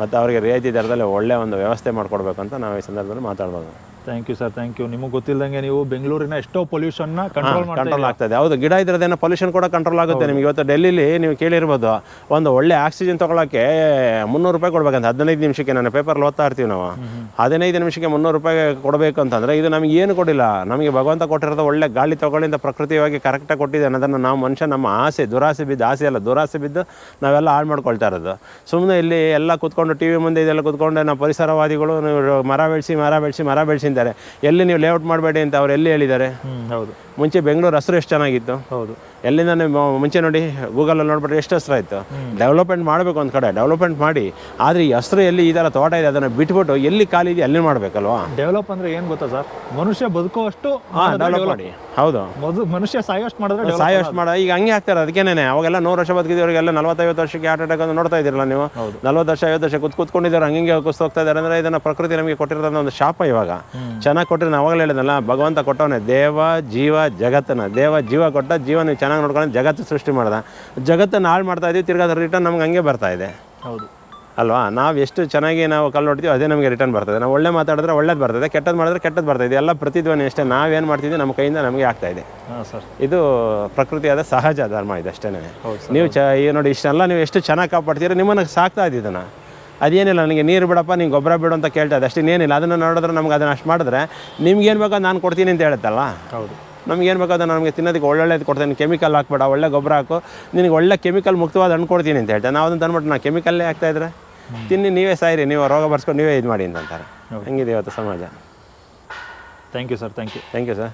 ಮತ್ತು ಅವರಿಗೆ ರಿಯಾಯಿತಿ ದರದಲ್ಲಿ ಒಳ್ಳೆಯ ಒಂದು ವ್ಯವಸ್ಥೆ ಮಾಡಿಕೊಡ್ಬೇಕು ಅಂತ ನಾವು ಈ ಸಂದರ್ಭದಲ್ಲಿ ಮಾತಾಡ್ಬೋದು. Thank you sir thank you ನಿಮಗೆ ಗೊತ್ತಿಲ್ಲದಂಗೆ ನೀವು ಬೆಂಗಳೂರಿನ ಎಷ್ಟೋ ಪೊಲ್ಯೂಷನ್ನ ಕಂಟ್ರೋಲ್ ಕಂಟ್ರೋಲ್ ಆಗ್ತದೆ ಹೌದು ಗಿಡ ಇದ್ರದ್ದೇನೋ ಪೊಲ್ಯೂಷನ್ ಕೂಡ ಕಂಟ್ರೋಲ್ ಆಗುತ್ತೆ ನಿಮಗೆ. ಇವತ್ತು ಡೆಲ್ಲಿಲಿ ನೀವು ಕೇಳಿರ್ಬೋದು ಒಂದು ಒಳ್ಳೆ ಆಕ್ಸಿಜನ್ ತೊಗೊಳಕ್ಕೆ ಮುನ್ನೂರು ರೂಪಾಯಿ ಕೊಡ್ಬೇಕಂತ ಹದಿನೈದು ನಿಮಿಷಕ್ಕೆ ನಾನು ಪೇಪರ್ ಓದ್ತಾ ಇರ್ತೀವಿ ನಾವು. ಹದಿನೈದು ನಿಮಿಷಕ್ಕೆ ಮುನ್ನೂರು ರೂಪಾಯಿ ಕೊಡಬೇಕು ಅಂತಂದರೆ ಇದು ನಮಗೆ ಏನು ಕೊಡಿಲ್ಲ. ನಮಗೆ ಭಗವಂತ ಕೊಟ್ಟಿರೋದು ಒಳ್ಳೆ ಗಾಳಿ ತಗೊಳ್ಳಿಂದ ಪ್ರಕೃತಿಯಾಗಿ ಕರೆಕ್ಟಾಗಿ ಕೊಟ್ಟಿದೆ ಅನ್ನೋದನ್ನು ನಾವು ಮನುಷ್ಯ ನಮ್ಮ ಆಸೆ ದುರಾಸೆ ಬಿದ್ದು ಆಸೆ ಅಲ್ಲ ದುರಾಸೆ ಬಿದ್ದು ನಾವೆಲ್ಲ ಹಾಳು ಮಾಡ್ಕೊಳ್ತಾ ಇರೋದು. ಸುಮ್ಮನೆ ಇಲ್ಲಿ ಎಲ್ಲ ಕೂತ್ಕೊಂಡು ಟಿ ವಿ ಮುಂದೆ ಇದೆಲ್ಲ ಕೂತ್ಕೊಂಡು ನಾವು ಪರಿಸರವಾದಿಗಳು ಮರ ಬೆಳೆಸಿ ಮರ ಬೆಳೆಸಿ ಮರ ಬೆಳೆಸಿದ್ದಾರೆ ಎಲ್ಲಿ ನೀವು ಲೇಔಟ್ ಮಾಡಬೇಡಿ ಅಂತ ಅವ್ರು ಎಲ್ಲಿ ಹೇಳಿದ್ದಾರೆ? ಹೌದು. ಮುಂಚೆ ಬೆಂಗಳೂರು ಹಸ್ರು ಎಷ್ಟು ಚೆನ್ನಾಗಿತ್ತು? ಹೌದು. ಎಲ್ಲಿಂದ ಮುಂಚೆ ನೋಡಿ ಗೂಗಲಲ್ಲಿ ನೋಡ್ಬಿಟ್ರೆ ಎಷ್ಟು ಹೆಸರು ಆಯಿತು? ಡೆವಲಪ್ಮೆಂಟ್ ಮಾಡಬೇಕು ಒಂದು ಕಡೆ ಡೆವಲಪ್ಮೆಂಟ್ ಮಾಡಿ. ಆದರೆ ಈ ಹಸಿರು ಎಲ್ಲಿ ಈ ಥರ ತೋಟ ಇದೆ ಅದನ್ನು ಬಿಟ್ಬಿಟ್ಟು ಎಲ್ಲಿ ಖಾಲಿ ಇದೆ ಅಲ್ಲಿ ಮಾಡಬೇಕಲ್ವಾ? ಡೆವಲಪ್ ಅಂದ್ರೆ ಏನು ಗೊತ್ತಾ ಸರ್? ಮನುಷ್ಯ ಬದುಕುವಷ್ಟು ಡೆವಲಪ್ ಮಾಡಿ. ಹೌದು. ಮನುಷ್ಯ ಸಾಯೋಷ್ಟು ಮಾಡಿದ್ರೆ ಸಾಯೋಷ್ಟು ಮಾಡ ಈಗ ಹಂಗೆ ಆಗ್ತಾರೆ ಅದಕ್ಕೇನೆ ಅವಾಗೆಲ್ಲ ನೂರು ವರ್ಷ ಬದುಕಿದವರಿಗೆಲ್ಲ ನಲವತ್ತೈವತ್ತು ವರ್ಷಕ್ಕೆ ಹಾರ್ಟ್ ಅಟ್ಯಾಕ್ ಅಂತ ನೋಡ್ತಾ ಇದ್ದೀರಲ್ಲ ನೀವು? ನಲವತ್ತು ವರ್ಷ ಐವತ್ತು ವರ್ಷ ಕೂತ್ ಕೂತ್ಕೊಂಡಿದ್ದಾರೆ ಹಂಗೆ ಕುಸ್ತು ಹೋಗ್ತಾ ಇದ್ದಾರೆ ಅಂದರೆ ಇದನ್ನು ಪ್ರಕೃತಿ ನಮಗೆ ಕೊಟ್ಟಿರೋದು ಒಂದು ಶಾಪ ಇವಾಗ. ಚೆನ್ನಾಗಿ ಕೊಟ್ಟರೆ ನಾವು ಅವಾಗಲೇ ಹೇಳಿದ್ನಲ್ಲ ಭಗವಂತ ಕೊಟ್ಟವನೇ ದೇವ ಜೀವ ಜಗತ್ತನ್ನ. ದೇವ ಜೀವ ಕೊಟ್ಟ ಜೀವ ನೀವು ಚೆನ್ನಾಗಿ ನೋಡ್ಕೊಂಡು ಜಗತ್ತು ಸೃಷ್ಟಿ ಮಾಡ್ದ. ಜಗತ್ತನ್ನು ಹಾಳು ಮಾಡ್ತಾ ಇದೀವಿ ತಿರ್ಗಾ ರಿಟರ್ನ್ ನಮ್ಗೆ ಹಂಗೆ ಬರ್ತಾ ಇದೆ. ಹೌದು. ಅಲ್ವಾ? ನಾವು ಎಷ್ಟು ಚೆನ್ನಾಗಿ ನಾವು ಕಲ್ಲು ನೋಡ್ತೀವಿ ಅದೇ ನಮಗೆ ರಿಟರ್ನ್ ಬರ್ತದೆ ನಾವು ಒಳ್ಳೆ ಮಾತಾಡಿದ್ರೆ ಒಳ್ಳೇದು ಬರ್ತದೆ ಕೆಟ್ಟದ್ದು ಮಾಡಿದ್ರೆ ಕೆಟ್ಟದ್ದು ಬರ್ತದೆ ಎಲ್ಲ ಪ್ರತಿಧ್ವನಿ ಅಷ್ಟೇ ನಾವೇನು ಮಾಡ್ತಿದ್ವಿ ನಮ್ಮ ಕೈಯಿಂದ ನಮಗೆ ಆಗ್ತಾ ಇದೆ. ಹಾಂ ಸರ್. ಇದು ಪ್ರಕೃತಿಯಾದ ಸಹಜ ಧರ್ಮ ಇದೆ ಅಷ್ಟೇ ನೀವು ಚ ಈ ನೋಡಿ ಇಷ್ಟೆಲ್ಲ ನೀವು ಎಷ್ಟು ಚೆನ್ನಾಗಿ ಕಾಪಾಡ್ತೀರಿ ನಿಮ್ಮನ್ನು ಸಾಕ್ತಾ ಇದ್ದಿದ್ದನ್ನು. ಅದೇನಿಲ್ಲ ನನಗೆ ನೀರು ಬಿಡಪ್ಪ ನೀನು ಗೊಬ್ಬರ ಬಿಡು ಅಂತ ಕೇಳ್ತಾ ಅಷ್ಟೇ ಏನಿಲ್ಲ ಅದನ್ನು ನೋಡಿದ್ರೆ ನಮ್ಗೆ ಅದನ್ನು ಅಷ್ಟು ಮಾಡಿದ್ರೆ ನಿಮ್ಗೆ ಏನು ಬೇಕೋ ನಾನು ಕೊಡ್ತೀನಿ ಅಂತ ಹೇಳುತ್ತಲ್ಲ? ಹೌದು. ನಮ್ಗೇನು ಏನು ಬೇಕೋ ಅದನ್ನು ನಮಗೆ ತಿನ್ನೋದಕ್ಕೆ ಒಳ್ಳೊಳ್ಳೇದು ಕೊಡ್ತೀನಿ ಕೆಮಿಕಲ್ ಹಾಕ್ಬೇಡ ಒಳ್ಳೆ ಗೊಬ್ಬರ ಹಾಕು ನಿನಗೆ ಒಳ್ಳೆ ಕೆಮಿಕಲ್ ಮುಕ್ತವಾದ ಹಣ್ಣು ಕೊಡ್ತೀನಿ ಅಂತ ಹೇಳ್ತಾರೆ. ನಾವು ಅದನ್ನು ತಂದ್ಬಿಟ್ಟು ನಾನು ಕೆಮಿಕಲ್ಲೇ ಹಾಕ್ತಾ ಇದ್ದರೆ ತಿನ್ನಿ ನೀವೇ ಸಾಯಿರಿ ನೀವು ರೋಗ ಬರ್ಸ್ಕೊಂಡು ನೀವೇ ಇದು ಮಾಡಿ ಅಂತ ಅಂತಾರೆ. ಹಂಗಿದೆ ಇವತ್ತು ಸಮಾಜ? Thank you sir thank you thank you sir